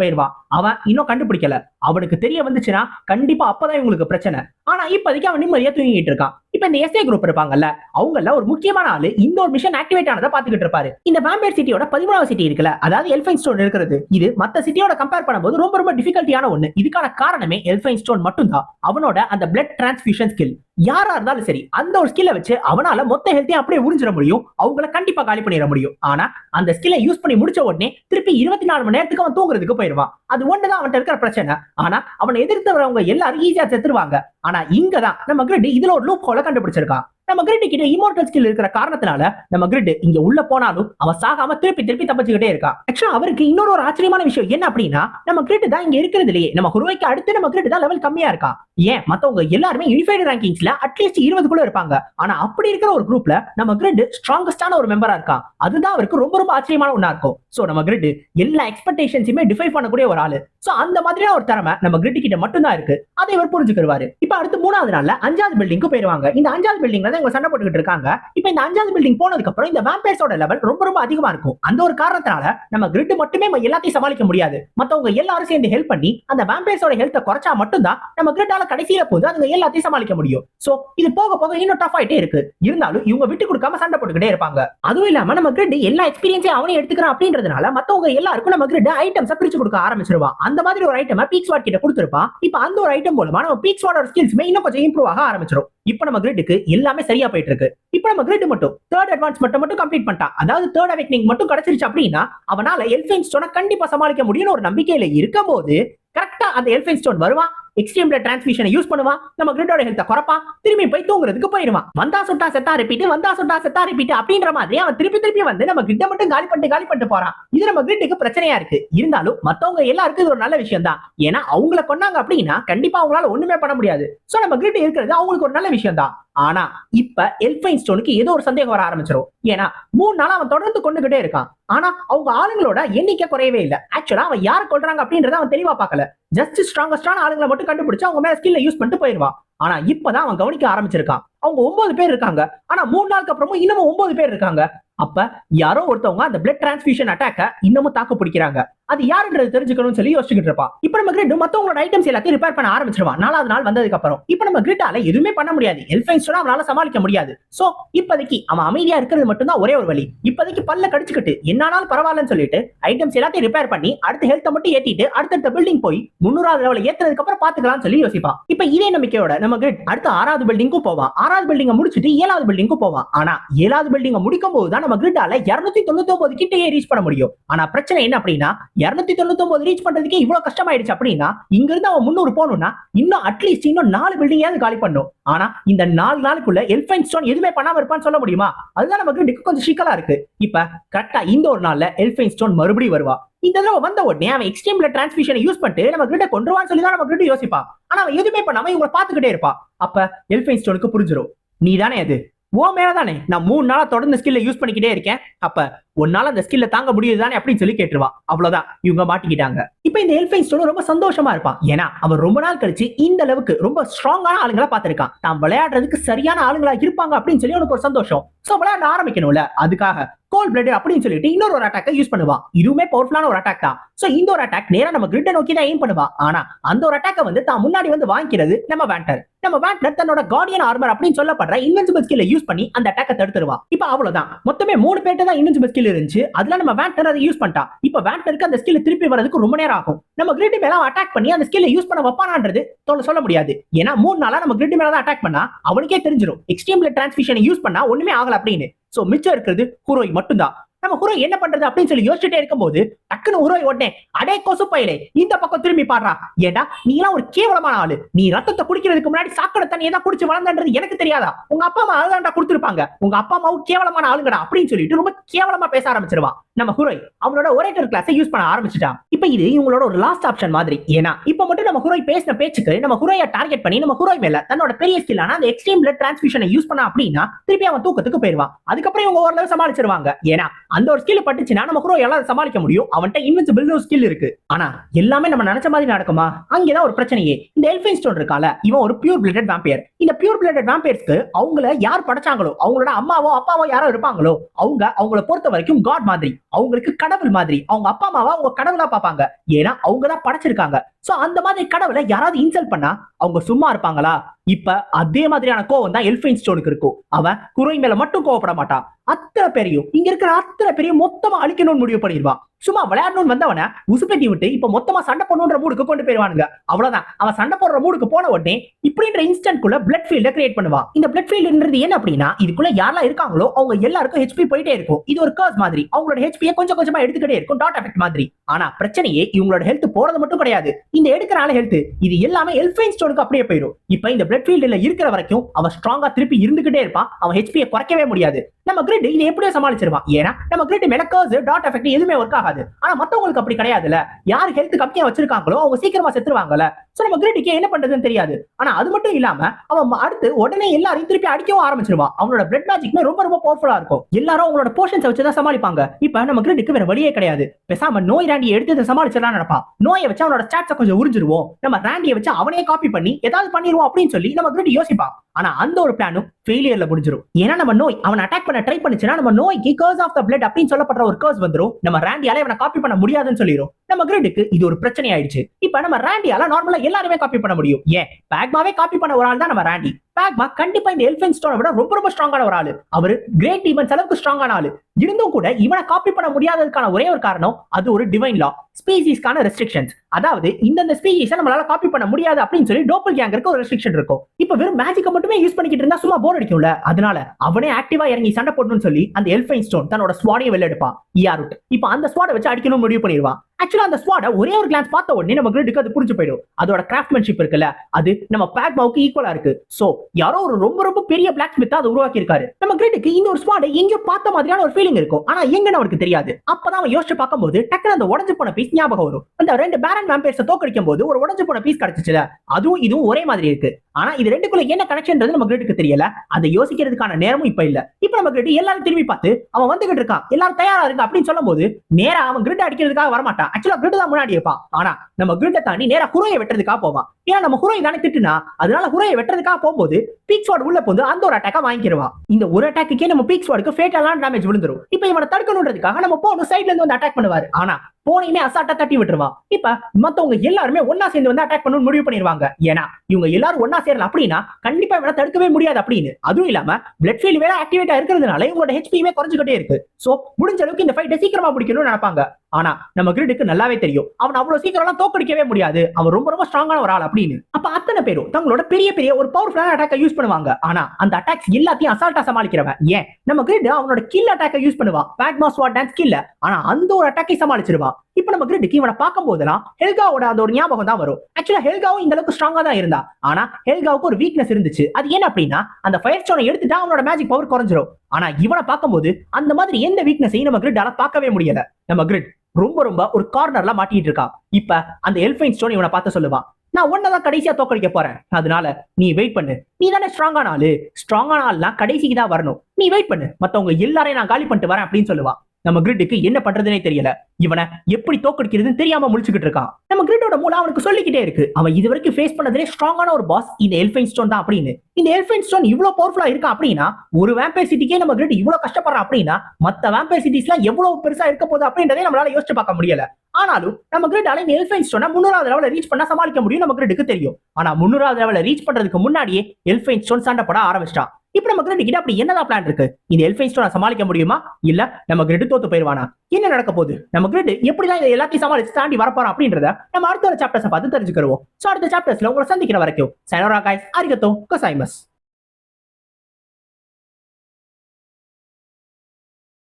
போயிருவான். அவன் இன்னும் கண்டுபிடிக்கல. அவனுக்கு தெரிய வந்துச்சுன்னா கண்டிப்பா அப்பதான் இவங்களுக்கு பிரச்சனை. ஆனா இப்போதைக்கு அவன் நிம்மதியா தூங்கிட்டு இருக்கான். இப்ப இந்த எஸ்ஏ குரூப் இருப்பாங்கல்ல அவங்கள ஒரு முக்கியமான ஆளு இந்த ஒரு மிஷன் ஆக்டிவேட் ஆனதை பாத்துக்கிட்டு இருப்பாரு. இந்த வேம்பேர் சிட்டியோட பதிமூணாவது சிட்டி இருக்குல்ல அதாவது எல்ஃபைன் ஸ்டோன் இருக்கிறது. இது மத்த சிட்டியோட கம்பேர் பண்ணும்போது ரொம்ப ரொம்ப டிஃபிகல்ட்டியான ஒண்ணு. இதுக்கான காரணமே எல்ஃபைன் ஸ்டோன் மட்டும்தான். அவனோட அந்த பிளட் டிரான்ஸ்ஃபியூஷன் ஸ்கில் யாரா இருந்தாலும் சரி அந்த ஒரு ஸ்கில்லை வச்சு அவனால மொத்த ஹெல்த்தையும் அப்படியே உறிஞ்சிட முடியும். அவங்கள கண்டிப்பா காலி பண்ணிட முடியும். ஆனா அந்த ஸ்கில்லை யூஸ் பண்ணி முடிச்ச உடனே திருப்பி இருபத்தி நாலு மணி நேரத்துக்கு அவன் தூங்குறதுக்கு போயிடுவான். அது ஒண்ணுதான் அவன்கிட்ட இருக்கிற பிரச்சனை. ஆனா அவனை எதிர்த்து வரவங்க எல்லாரும் ஈஸியா செத்துருவாங்க. ஆனா இங்கதான் நம்ம கிரெட் இதுல ஒரு லூப் ஹோல கண்டுபிடிச்சிருக்கான். நம்ம கிரிட் கிட்ட இமோட்டல் ஸ்கில் இருக்கிற காரணத்தினால நம்ம கிரிட் இங்க உள்ள போனாலும் அவன் சாகாம திருப்பி திருப்பி தப்பிச்சுக்கிட்டே இருக்கான் ஆக்சுவலா அவருக்கு இன்னொரு ஒரு ஆச்சரியமான விஷயம் என்ன அப்படின்னா நம்ம கிரிட் தான் இங்க இருக்கிறது இல்லையே நம்ம ஹுருவைக்கு அடுத்து நம்ம கிரிட் தான் லெவல் கம்மியா இருக்கான் ஏன்? மத்தவங்க எல்லாருமே யூனிஃபைடு ரேங்கிங்ஸ்ல அட்லீஸ்ட் இருபதுக்குள்ள இருப்பாங்க. ஆனா அப்படி இருக்கிற ஒரு குரூப்ல நம்ம கிரிட் ஸ்ட்ராங்கஸ்டான ஒரு மெம்பரா இருக்கான் அதுதான் அவருக்கு ரொம்ப ரொம்ப ஆச்சரியமான ஒண்ணா இருக்கும். சோ நம்ம கிரிட் எல்லா எக்ஸ்பெக்டேஷன்ஸுமே டிஃபை பண்ணக்கூடிய ஒரு ஆளு. சோ அந்த மாதிரியான ஒரு திறமை நம்ம கிரிட் கிட்ட மட்டும்தான் இருக்கு. அதை இவர் புரிஞ்சுக்கிடுவாரு. இப்ப அடுத்து மூணாவது நாள்ல அஞ்சாவது பில்டிங்க்கு போயிருவாங்க. இந்த அஞ்சாவது பில்டிங்ல தான் இவங்க சண்டை போட்டுக்கிட்டு இருக்காங்க. இப்ப இந்த அஞ்சாவது பில்டிங் போனதுக்கு அப்புறம் இந்த வேம்பேர்ஸோட லெவல் ரொம்ப ரொம்ப அதிகமா இருக்கும். அந்த ஒரு காரணத்தினால நம்ம கிரிட் மட்டுமே எல்லாத்தையும் சமாளிக்க முடியாது. மத்தவங்க எல்லாரும் சேர்ந்து ஹெல்ப் பண்ணி அந்த வேம்பேர்ஸோட ஹெல்த்தை குறைச்சா மட்டும்தான் நம்ம கிரிட்டால கடைசியில போது அதுங்க எல்லாத்தையும் சமாளிக்க முடியும். சோ இது போக போக இன்னும் டஃப் ஆயிட்டே இருக்கு. இருந்தாலும் இவங்க விட்டு கொடுக்காம சண்டை போட்டுக்கிட்டே இருப்பாங்க. அதுவும் இல்லாம நம்ம கிரிட் எல்லா எக்ஸ்பீரியன்ஸையும் அவனே எடுத்துக்கிறான் அப்படின்றதுனால மத்தவங்க எல்லாருக்கும் நம்ம கிரிட் ஐட்டம்ஸ் பிரிச்சு கொடுக்க ஆரம்பிச்சிருவான் அந்த மாதிரி ஒரு ஐட்டம் பீக்ஸ் வாட் கிட்ட கொடுத்துருப்பான் இப்ப அந்த ஒரு ஐட்டம் மூலமா நம்ம பீக்ஸ் வாட்டோட ஸ்கில்ஸ்மே இன்னும் கொஞ்சம் இம்ப்ரூவ் ஆக ஆரம்பிச்சிடும் இப்ப நம்ம கிரிட்டுக்கு எல்லாமே சரியா போயிட்டு இருக்கு இப்ப நம்ம கிரிட் மட்டும் தேர்ட் அட்வான்ஸ் மட்டும் மட்டும் கம்ப்ளீட் பண்ணிட்டான் அதாவது தேர்ட் அவேக்னிங் மட்டும் கிடைச்சிருச்சு அப்படின்னா அவனால எல்ஃபைன் ஸ்டோனை கண்டிப்பா சமாளிக்க முடியும்னு ஒரு நம்பிக்கையில இருக்கும்போது கரெக்டா அந்த எல்ஃபைன் ஸ்டோன் வருவான். எக்ஸ்ட்ரீம் பிளட் டிரான்ஸ்மிஷனை யூஸ் பண்ணுவான் நம்ம கிரிட்டோட ஹெல்த்தை குறைப்பான் திரும்பி போய் தூங்குறதுக்கு போயிடுவான் வந்தா சுட்டா செத்தா ரிப்பீட் வந்தா சுட்டா செத்தா ரிப்பீட் அப்படின்ற மாதிரி அவன் திருப்பி திருப்பி வந்து நம்ம கிட்ட மட்டும் காலி பண்ணிட்டு காலி பண்ணிட்டு போறான். இது நம்ம கிரிட்டுக்கு பிரச்சனையா இருக்கு. இருந்தாலும் மத்தவங்க எல்லாருக்கும் இது ஒரு நல்ல விஷயம் தான் ஏன்னா அவங்கள கொண்டாங்க அப்படின்னா கண்டிப்பா அவங்களால ஒண்ணுமே பண்ண முடியாது. சோ நம்ம கிரிட் இருக்கிறது அவங்களுக்கு ஒரு நல்ல விஷயம் தான் ஆனா இப்ப எல்ஃபைன் ஸ்டோனுக்கு ஏதோ ஒரு சந்தேகம் வர ஆரம்பிச்சிடும் ஏன்னா மூணு நாள் அவன் தொடர்ந்து கொண்டுகிட்டே இருக்கான். ஆனா அவங்க ஆளுங்களோட எண்ணிக்கை குறையவே இல்ல. ஆக்சுவலா அவன் யாரை கொள்றாங்க அப்படின்றத அவன் தெளிவா பார்க்கல. ஜஸ்ட் ஸ்ட்ராங்கஸ்டான ஆளுங்களை மட்டும் கண்டுபிடிச்சு அவங்க மேல ஸ்கில்ல யூஸ் பண்ணிட்டு போயிருவான். ஆனா இப்பதான் அவன் கவனிக்க ஆரம்பிச்சிருக்கான். அவங்க ஒன்பது பேர் இருக்காங்க. ஆனா மூணு நாளுக்கு அப்புறமும் இன்னமும் ஒன்பது பேர் இருக்காங்க. அப்ப யாரோ ஒருத்தவங்க அந்த பிளட் டிரான்ஸ்பியூஷன் அட்டாக்க இன்னமும் தாக்கு பிடிக்கிறாங்க. அது யாருன்றது தெரிஞ்சுக்கணும்னு சொல்லி யோசிச்சுக்கிட்டு இருப்பான் இப்ப நம்ம கிரிட் மத்தவங்களோட ஐட்டம்ஸ் எல்லாத்தையும் ரிப்பேர் பண்ண ஆரம்பிச்சிருவான் நாலாவது நாள் வந்ததுக்கு அப்புறம். இப்ப நம்ம கிரிட்டால எதுவுமே பண்ண முடியாது. எல்ஃபைன் சொன்னா அவனால சமாளிக்க முடியாது. சோ இப்போதைக்கு அவன் அமைதியா இருக்கிறது மட்டும்தான் ஒரே ஒரு வழி. இப்போதைக்கு பல்ல கடிச்சுக்கிட்டு என்னானாலும் பரவாயில்லன்னு சொல்லிட்டு ஐட்டம்ஸ் எல்லாத்தையும் ரிப்பேர் பண்ணி அடுத்த ஹெல்த்தை மட்டும் ஏத்திட்டு அடுத்தடுத்த பில்டிங் போய் முன்னூறாவது லெவலில் ஏத்துறதுக்கு அப்புறம் பாத்துக்கலாம்னு சொல்லி யோசிப்பான் இப்ப இதே நம்பிக்கையோட நம்ம கிரிட் அடுத்த ஆறாவது பில்டிங்க்கும் போவான். ஆறாவது பில்டிங்கை முடிச்சுட்டு ஏழாவது பில்டிங்க்கும் போவான். ஆனா ஏழாவது பில்டிங்கை முடிக்கும் போது தான் நம்ம கிரிட்டால இருநூத்தி தொண்ணூத்தி ஒன்பது கிட்டேயே ரீச் பண்ண முடியும். ஆனா பிரச்சனை என்ன அப்படின்னா இருநூத்தி தொண்ணூத்தி ஒன்பது ரீச் பண்றதுக்கே இவ்வளவு கஷ்டமாயிடுச்சு அப்படின்னா இங்க இருந்து அவன் முன்னூறு போகணும்னா இன்னும் அட்லீஸ்ட் இன்னும் நாலு பில்டிங்காவது காலி பண்ணும். ஆனா இந்த நாலு நாளுக்குள்ள எல்ஃபைன் ஸ்டோன் எதுவுமே பண்ணாம இருப்பான்னு சொல்ல முடியுமா? அதுதான் நமக்கு கொஞ்சம் சிக்கலா இருக்கு. இப்ப கரெக்டா இந்த ஒரு நாள்ல எல்ஃபைன் ஸ்டோன் மறுபடியும் வருவா. இந்த தடவை வந்த உடனே அவன் எக்ஸ்ட்ரீம்ல டிரான்ஸ்மிஷனை யூஸ் பண்ணிட்டு நம்ம கிட்ட கொண்டுருவான்னு சொல்லி தான் நம்ம கிட்ட யோசிப்பான். ஆனா அவன் எதுவுமே பண்ணாம இவங்களை பாத்துக்கிட்டே இருப்பான். அப்ப எல்ஃபைன் ஸ்டோனுக்கு புரிஞ்சிடும் நீ தானே அது? ஓ மேலதானே நான் மூணு நாளா தொடர்ந்து ஸ்கில்ல யூஸ் பண்ணிக்கிட்டே இருக்கேன். அப்ப உன்னால அந்த ஸ்கில்ல தாங்க முடியுது தானே அப்படின்னு சொல்லி கேட்டுருவா. அவ்வளவுதான். இவங்க மாட்டிக்கிட்டாங்க. இப்ப இந்த எல்ஃபைன் ஸ்டோன் ரொம்ப சந்தோஷமா இருப்பான். ஏன்னா அவன் ரொம்ப நாள் கழிச்சு இந்த அளவுக்கு ரொம்ப ஸ்ட்ராங்கான ஆளுங்களா பார்த்துருக்கான். தான் விளையாடுறதுக்கு சரியான ஆளுங்களா இருப்பாங்க அப்படின்னு சொல்லி அவனுக்கு ஒரு சந்தோஷம். சோ விளையாட ஆரம்பிக்கணும்ல. அதுக்காக கோல் பிளட் அப்படின்னு சொல்லிட்டு இன்னொரு ஒரு அட்டாக்கை யூஸ் பண்ணுவான் இதுவுமே பவர்ஃபுல்லான ஒரு அட்டாக் தான். சோ இந்த ஒரு அட்டாக் நேரா நம்ம கிரிட்டை நோக்கி தான் எய்ம் பண்ணுவா. ஆனா அந்த ஒரு அட்டாக்கை வந்து தான் முன்னாடி வந்து வாங்கிக்கிறது நம்ம வேண்டர் நம்ம வேண்டர் தன்னோட கார்டியன் ஆர்மர் அப்படின்னு சொல்லப்படுற இன்வென்சிபிள் ஸ்கில்ல யூஸ் பண்ணி அந்த அட்டாக்கை தடுத்துருவா. இப்ப அவ்வளவுதான். மொத்தமே மூணு பேர்ட்ட தான் இன்வென்சிபிள் ஸ்கில் இருந்துச்சு. அதுல நம்ம வேண்டர் அதை யூஸ் பண்ணிட்டா. இப்ப வேண்டருக்கு அந்த ஸ்கில் திருப்பி வரதுக்கு ரொம்ப நேரம் ஆகும். நம்ம கிரிட் மேல அட்டாக் பண்ணி அந்த ஸ்கில்ல யூஸ் பண்ண வைப்பானான்றது சொல்ல முடியாது. ஏன்னா மூணு நாளா நம்ம கிரிட் மேல தான் அட்டாக் பண்ணா அவனுக்கே தெரிஞ்சிடும் எக்ஸ்ட்ரீம்ல பிளட் டிரான்ஸ்மிஷன் யூஸ் பண்ணா ஒண்ணுமே ஆகல அப்படின்னு. சோ மிச்சம் இருக்கிறது குரோய் மட்டும்தான். நம்ம ஹுரோ என்ன பண்றது அப்படின்னு சொல்லி யோசிச்சுட்டே இருக்கும்போது டக்குன்னு ஹுரோய் உடனே அடே கொசு பயிலே இந்த பக்கம் திரும்பி பாடுறா. ஏடா நீ எல்லாம் ஒரு கேவலமான ஆளு. நீ ரத்தத்தை குடிக்கிறதுக்கு முன்னாடி சாக்கடை தண்ணியை தான் குடிச்சு வளர்ந்தன்றது எனக்கு தெரியாதா? உங்க அப்பா அம்மா அதுதான்டா கொடுத்துருப்பாங்க. உங்க அப்பா அம்மாவும் கேவலமான ஆளுங்கடா அப்படின்னு சொல்லிட்டு ரொம்ப கேவலமா பேச ஆரம்பிச்சிருவான் நம்ம ஹுரோய் அவனோட ஒரேட்டர் கிளாஸை யூஸ் பண்ண ஆரம்பிச்சிட்டான் இப்ப இது இவங்களோட ஒரு லாஸ்ட் ஆப்ஷன் மாதிரி. ஏன்னா இப்ப மட்டும் நம்ம ஹுரோய் பேசின பேச்சுக்கு நம்ம ஹுரோயை டார்கெட் பண்ணி நம்ம ஹுரோய் மேல தன்னோட பெரிய ஸ்கில்லான அந்த எக்ஸ்ட்ரீம் பிளட் டிரான்ஸ்மிஷனை யூஸ் பண்ணா அப்படின்னா திருப்பி அவன் தூக்கத்துக்கு போயிருவான். அதுக்கப்புறம் இவங்க ஓரளவு சமாளிச்சிருவாங்க. ஏன்னா அந்த ஒரு ஸ்கில் பட்டுச்சுன்னா நம்ம ஹுரோ எல்லாரும் சமாளிக்க முடியும். அவன்கிட்ட இன்வென்சிபிள் ஒரு ஸ்கில் இருக்கு. ஆனா எல்லாமே நம்ம நினைச்ச மாதிரி நடக்குமா? அங்கேதான் ஒரு பிரச்சனையே. இந்த எல்ஃபைன் ஸ்டோன் இருக்கால இவன் ஒரு பியூர் பிளடட் வேம்பியர் இந்த பியூர் பிளடட் வேம்பியர்ஸ்க்கு அவங்கள யார் படைச்சாங்களோ அவங்களோட அம்மாவோ அப்பாவோ யாரோ இருப்பாங்களோ அவங்க அவங்கள பொறுத்த வரைக்கும் காட் மாதிரி. அவங்களுக்கு கடவுள் மாதிரி. அவங்க அப்பா அம்மாவா அவங்க கடவுளா பார்ப்பாங்க. ஏன்னா அவங்க தான் படைச்சிருக்காங்க. சோ அந்த மாதிரி கடவுளை யாராவது இன்சல்ட் பண்ணா அவங்க சும்மா இருப்பாங்களா? இப்ப அதே மாதிரியான கோவம் தான் எல்ஃபைன் ஸ்டோனுக்கு இருக்கும். அவன் குறை மேல மட்டும் கோவப்பட மாட்டான். அத்தனை பேரையும் இங்க இருக்கிற அத்தனை பேரையும் மொத்தமா அழிக்கணும்னு முடிவு பண்ணிடுவான். சும்மா விளையாடணும்னு வந்தவன உசுப்பெட்டி விட்டு இப்ப மொத்தமா சண்டை பண்ணுன்ற மூடுக்கு கொண்டு போயிருவானுங்க அவ்வளவுதான். அவன் சண்டை போடுற மூடுக்கு போன உடனே இப்படின்ற இன்ஸ்டன்ட் குள்ள பிளட் ஃபீல்ட கிரியேட் பண்ணுவான். இந்த பிளட் ஃபீல்டுன்றது என்ன அப்படின்னா இதுக்குள்ள யாரெல்லாம் இருக்காங்களோ அவங்க எல்லாருக்கும் ஹெச்பி போயிட்டே இருக்கும். இது ஒரு கர்ஸ் மாதிரி. அவங்களோட ஹெச்பியை கொஞ்சம் கொஞ்சமா எடுத்துக்கிட்டே இருக்கும். டாட் எஃபெக்ட் மாதிரி. ஆனா பிரச்சனையே இவங்களோட ஹெல்த் போறது மட்டும் கிடையாது. இந்த எடுக்கிறனால ஹெல்த் இது எல்லாமே எல்ஃபைன் ஸ்டோனுக்கு அப்படியே போயிடும். இப்ப இந்த பிளட் ஃபீல்டுல இருக்கிற வரைக்கும் அவன் ஸ்ட்ராங்கா திருப்பி இருந்துகிட்டே இருப்பான். அவன் ஹெச்பியை குறைக்கவே முடியாது. நம்ம கிரிட் இதை எப்படியோ சமாளிச்சிருவான். ஏன்னா நம்ம கிரிட் மேல கர்ஸ் டாட் எஃபெக்ட் எதுவுமே ஒர்க் ஆகாது. ஆனா மத்தவங்களுக்கு அப்படி கிடையாதுல யார் ஹெல்த் கம்மியா வச்சிருக்காங்களோ அவங்க சீக்கிரமா செத்துருவாங்கல்ல. சோ நம்ம கிரிட்டிக்கு என்ன பண்றதுன்னு தெரியாது. ஆனா அது மட்டும் இல்லாம அவன் அடுத்து உடனே எல்லாரையும் திருப்பி அடிக்கவும் ஆரம்பிச்சிருவான் அவனோட பிளட் மேஜிக்மே ரொம்ப ரொம்ப பவர்ஃபுல்லா இருக்கும். எல்லாரும் அவங்களோட போர்ஷன்ஸ் வச்சு தான் சமாளிப்பாங்க. இப்ப நம்ம கிரிட்டிக்கு வேற வழியே கிடையாது. பேசாம நோய் ராண்டியை எடுத்து இதை சமாளிச்சிடலாம் நினைப்பான். நோயை வச்சு அவனோட ஸ்டாட்ஸை கொஞ்சம் உறிஞ்சிருவோம். நம்ம ராண்டியை வச்சு அவனே காப்பி பண்ணி ஏதாவது பண்ணிடுவோம் அப்படின்னு சொல்லி நம்ம கிரிட்டி யோசிப்பான். ஆனா அந்த ஒரு பிளானும் ஃபெயிலியர்ல முடிஞ்சிரும். ஏன்னா நம்ம நோய் அவன் அட்டாக் பண்ண ட்ரை பண்ணுச்சுன்னா நம்ம நோய்க்கு கர்ஸ் ஆஃப் த பிளட் அப்படின்னு சொல்லப்படுற ஒரு கர்ஸ் வந்துரும். நம்ம ராண்டியால இவனை காப்பி பண்ண முடியாதுன்னு சொல்லிரும். நம்ம கிரிட்டுக்கு இது ஒரு பிரச்சனை ஆயிடுச்சு இப்ப நம்ம ராண்டியால நார்மலா எல்லாருமே காப்பி பண்ண முடியும். ஏன்? பேக்மாவே காப்பி பண்ண ஒரு ஆள் தான் நம்ம ராண்டி பேக்மா கண்டிப்பா இந்த எல்ஃபென் ஸ்டோனை விட ரொம்ப ரொம்ப ஸ்ட்ராங்கான ஒரு ஆளு. அவரு கிரேட் டீமன்ஸ் அளவுக்கு ஸ்ட்ராங்கான ஆளு. இருந்தும் கூட இவனை காப்பி பண்ண முடியாததுக்கான ஒரே ஒரு காரணம் அது ஒரு டிவைன் லா ஸ்பீசிஸ்க்கான ரெஸ்ட்ரிக்ஷன்ஸ் அதாவது இந்தந்த ஸ்பீசிஸை நம்மளால காப்பி பண்ண முடியாது அப்படின்னு சொல்லி டோப்பல் கேங்கருக்கு ஒரு ரெஸ்ட்ரிக்ஷன் இருக்கும். இப்போ வெறும் மேஜிக்கை மட்டுமே யூஸ் பண்ணிக்கிட்டு இருந்தா சும்மா போர் அடிக்கும்ல? அதனால அவனே ஆக்டிவா இறங்கி சண்டை போடணும்னு சொல்லி அந்த எல்ஃபைன் ஸ்டோன் தன்னோட ஸ்வாடையை வெளியெடுப்பான் இயாருட் அந்த ஸ்வாடை வச்சு அடிக்கணும்னு முடிவு பண்ணிடுவான். ஆக்சுவலா அந்த ஸ்வாட ஒரே ஒரு கிளான்ஸ் பார்த்த உடனே நம்ம கிரிட்டுக்கு அது புரிஞ்சு போயிடும். அதோட கிராஃப்ட்மேன்ஷிப் இருக்குல்ல அது நம்ம பேக்மாவுக்கு ஈக்குவலா இருக்கு. சோ யாரோ ஒரு ரொம்ப ரொம்ப பெரிய பிளாக் ஸ்மித் அதை உருவாக்கி இருக்காரு நம்ம கிரெட்டுக்கு இந்த ஒரு ஸ்வாட எங்கேயோ பார்த்த மாதிரியான ஒரு ஃபீலிங் இருக்கும். ஆனா எங்கன்னு அவருக்கு தெரியாது. அப்பதான் அவன் யோசிச்சு பார்க்கும்போது டக்குனு அந்த உடஞ்சு போன பீஸ் ஞாபகம் வரும். அந்த ரெண்டு பேரன் வேம்பேர்ஸ் தோக்கடிக்கும் போது ஒரு உடஞ்சு போன பீஸ் கிடைச்சிச்சுல. அதுவும் இதுவும் ஒரே மாதிரி இருக்கு. ஆனா இது ரெண்டுக்குள்ள என்ன கனெக்ஷன் நம்ம கிரெட்டுக்கு தெரியல. அதை யோசிக்கிறதுக்கான நேரமும் இப்ப இல்ல. இப்ப நம்ம கிரிட் எல்லாரும் திரும்பி பார்த்து அவன் வந்துகிட்டு இருக்கான் எல்லாரும் தயாரா இருக்கு அப்படின்னு சொல்லும் போது நேரா அவன் கிரிட் அடிக்கிறதுக்காக வரமாட்டான். ஆக்சுவலா கிரிட் தான் முன்னாடி இருப்பான். ஆனா நம்ம கிரிட்டை தாண்டி நேரா குறையை வெட்டுறதுக்காக போவான். ஏன்னா நம்ம குறையை தானே திட்டுனா அதனால குறையை வெட்டுறதுக்காக போகும்போது பீக் ஸ்வாட் உள்ள போது அந்த ஒரு அட்டாக்கா வாங்கிடுவான் இந்த ஒரு அட்டாக்குக்கே நம்ம பீக் ஸ்வாடுக்கு ஃபேட்டலான டேமேஜ் விழுந்துரும். இப்ப இவனை தடுக்கணுன்றதுக்காக நம்ம போன சைட்ல இருந்து வந்து அட்டாக் பண்ணுவாரு. ஆனா போனையுமே அசால்ட்டா தட்டி விட்டுருவான் இப்ப மத்தவங்க எல்லாருமே ஒன்னா சேர்ந்து வந்து அட்டாக் பண்ணணும்னு முடிவு பண்ணிடுவாங்க ஏன்னா இவங்க எல்லாரும் ஒன்னா சேரல அப்படின்னா கண்டிப்பா இவனை தடுக்கவே முடியாது அப்படின்னு. அதுவும் இல்லாம பிளட் ஃபீல்ட் வேற ஆக்டிவேட்டா இருக்கிறதுனால இவங்களோட ஹெச்பியுமே குறைஞ்சுக்கிட்டே இருக்கு. சோ முடிஞ்ச அளவுக்கு இந்த ஃபைட்டை சீக்கிரமா பிடிக்கணும்னு நினைப்பாங்க. ஆனா நம்ம கிரிடுக்கு நல்லாவே தெரியும். அவன் அவ்வளவு சீக்கிரம் எல்லாம் தோக்கடிக்கவே முடியாது. அவன் ரொம்ப ரொம்ப ஸ்ட்ராங்கான ஒரு ஆள் அப்படின்னு. அப்ப அத்தனை பேரும் தங்களோட பெரிய பெரிய ஒரு பவர்ஃபுல்லான அட்டாக்கை யூஸ் பண்ணுவாங்க. ஆனா அந்த அட்டாக்ஸ் எல்லாத்தையும் அசால்ட்டா சமாளிக்கிறவன். ஏன்? நம்ம கிரிட் அவனோட கில் அட்டாக்கை யூஸ் பண்ணுவான். மாஸ் வா டான்ஸ் கில்ல ஆனா அந்த ஒரு அட்டாக்கை சமாளிச்சிருவான் இப்ப நம்ம கிரிட்டுக்கு இவனை பார்க்கும் போதெல்லாம் ஹெல்காவோட அந்த ஒரு ஞாபகம் தான் வரும். ஆக்சுவலா ஹெல்காவும் இந்த அளவுக்கு ஸ்ட்ராங்கா தான் இருந்தா. ஆனா ஹெல்காவுக்கு ஒரு வீக்னஸ் இருந்துச்சு. அது என்ன அப்படின்னா அந்த ஃபயர் ஸ்டோனை எடுத்துட்டா அவனோட மேஜிக் பவர் குறைஞ்சிரும். ஆனா இவனை பார்க்கும்போது அந்த மாதிரி எந்த வீக்னஸையும் நம்ம கிரிட்டால பார்க்கவே முடியல. நம்ம கிரிட் ரொம்ப ரொம்ப ஒரு கார்னர்ல மாட்டிட்டு இருக்கான் இப்ப அந்த எல்ஃபைன் ஸ்டோன் இவனை பார்த்து சொல்லுவான் நான் ஒன்னதான் கடைசியா தோக்கடிக்க போறேன். அதனால நீ வெயிட் பண்ணு. நீ தானே ஸ்ட்ராங்கான ஆளு. ஸ்ட்ராங்கான ஆள்லாம் கடைசிக்கு தான் வரணும். நீ வெயிட் பண்ணு. மத்தவங்க எல்லாரையும் நான் காலி பண்ணிட்டு வரேன் அப்படின்னு சொல்லுவான் நம்ம கிரிட்டுக்கு என்ன பண்றதுனே தெரியல. இவனை எப்படி தோக்கடிக்கிறதுன்னு தெரியாம முழிச்சுக்கிட்டு இருக்கான். நம்ம கிரிட்டோட மூலம் அவனுக்கு சொல்லிக்கிட்டே இருக்கு. அவன் இது வரைக்கும் ஃபேஸ் பண்ணதுலே ஸ்ட்ராங்கான ஒரு பாஸ் இந்த எல்ஃபைன் ஸ்டோன் தான் அப்படின்னு. இந்த எல்ஃபைன் ஸ்டோன் இவ்வளவு பவர்ஃபுல்லா இருக்கா அப்படின்னா ஒரு வேம்பையர் சிட்டிக்கே நம்ம கிரிட் இவ்வளவு கஷ்டப்படுறான் அப்படின்னா மத்த வேம்பைர் சிட்டிஸ் எல்லாம் எவ்வளவு பெருசா இருக்க போகுது அப்படின்றதே நம்மளால யோசிச்சு பார்க்க முடியல. ஆனாலும் நம்ம கிரிட்டால இந்த எல்ஃபைன் ஸ்டோனை முன்னூறாவது லெவல ரீச் பண்ணா சமாளிக்க முடியும் நம்ம கிரிட்டுக்கு தெரியும். ஆனா முன்னூறாவது லெவல ரீச் பண்றதுக்கு முன்னாடியே எல்ஃபைன் ஸ்டோன் சண்டைப்பட ஆரம்பிச்சிட்டான். இப்ப நம்ம கிரிட் கிட்ட அப்படி என்னதான் பிளான் இருக்கு? இந்த எல்ஃபைன் ஸ்டோனை சமாளிக்க முடியுமா? இல்ல நம்ம கிரெட் தோத்து போயிருவானா? என்ன நடக்க போகுது? நம்ம கிரெட் எப்படிதான் இதை எல்லாத்தையும் சமாளிச்சு தாண்டி வரப்போறோம் அப்படின்றத நம்ம அடுத்த ஒரு பார்த்து தெரிஞ்சுக்கிறோம் சோ அடுத்த சாப்டர்ஸ்ல உங்களை சந்திக்கிற வரைக்கும் சைனோரா காய்ஸ் அரிகத்தோ கசாய்மஸ்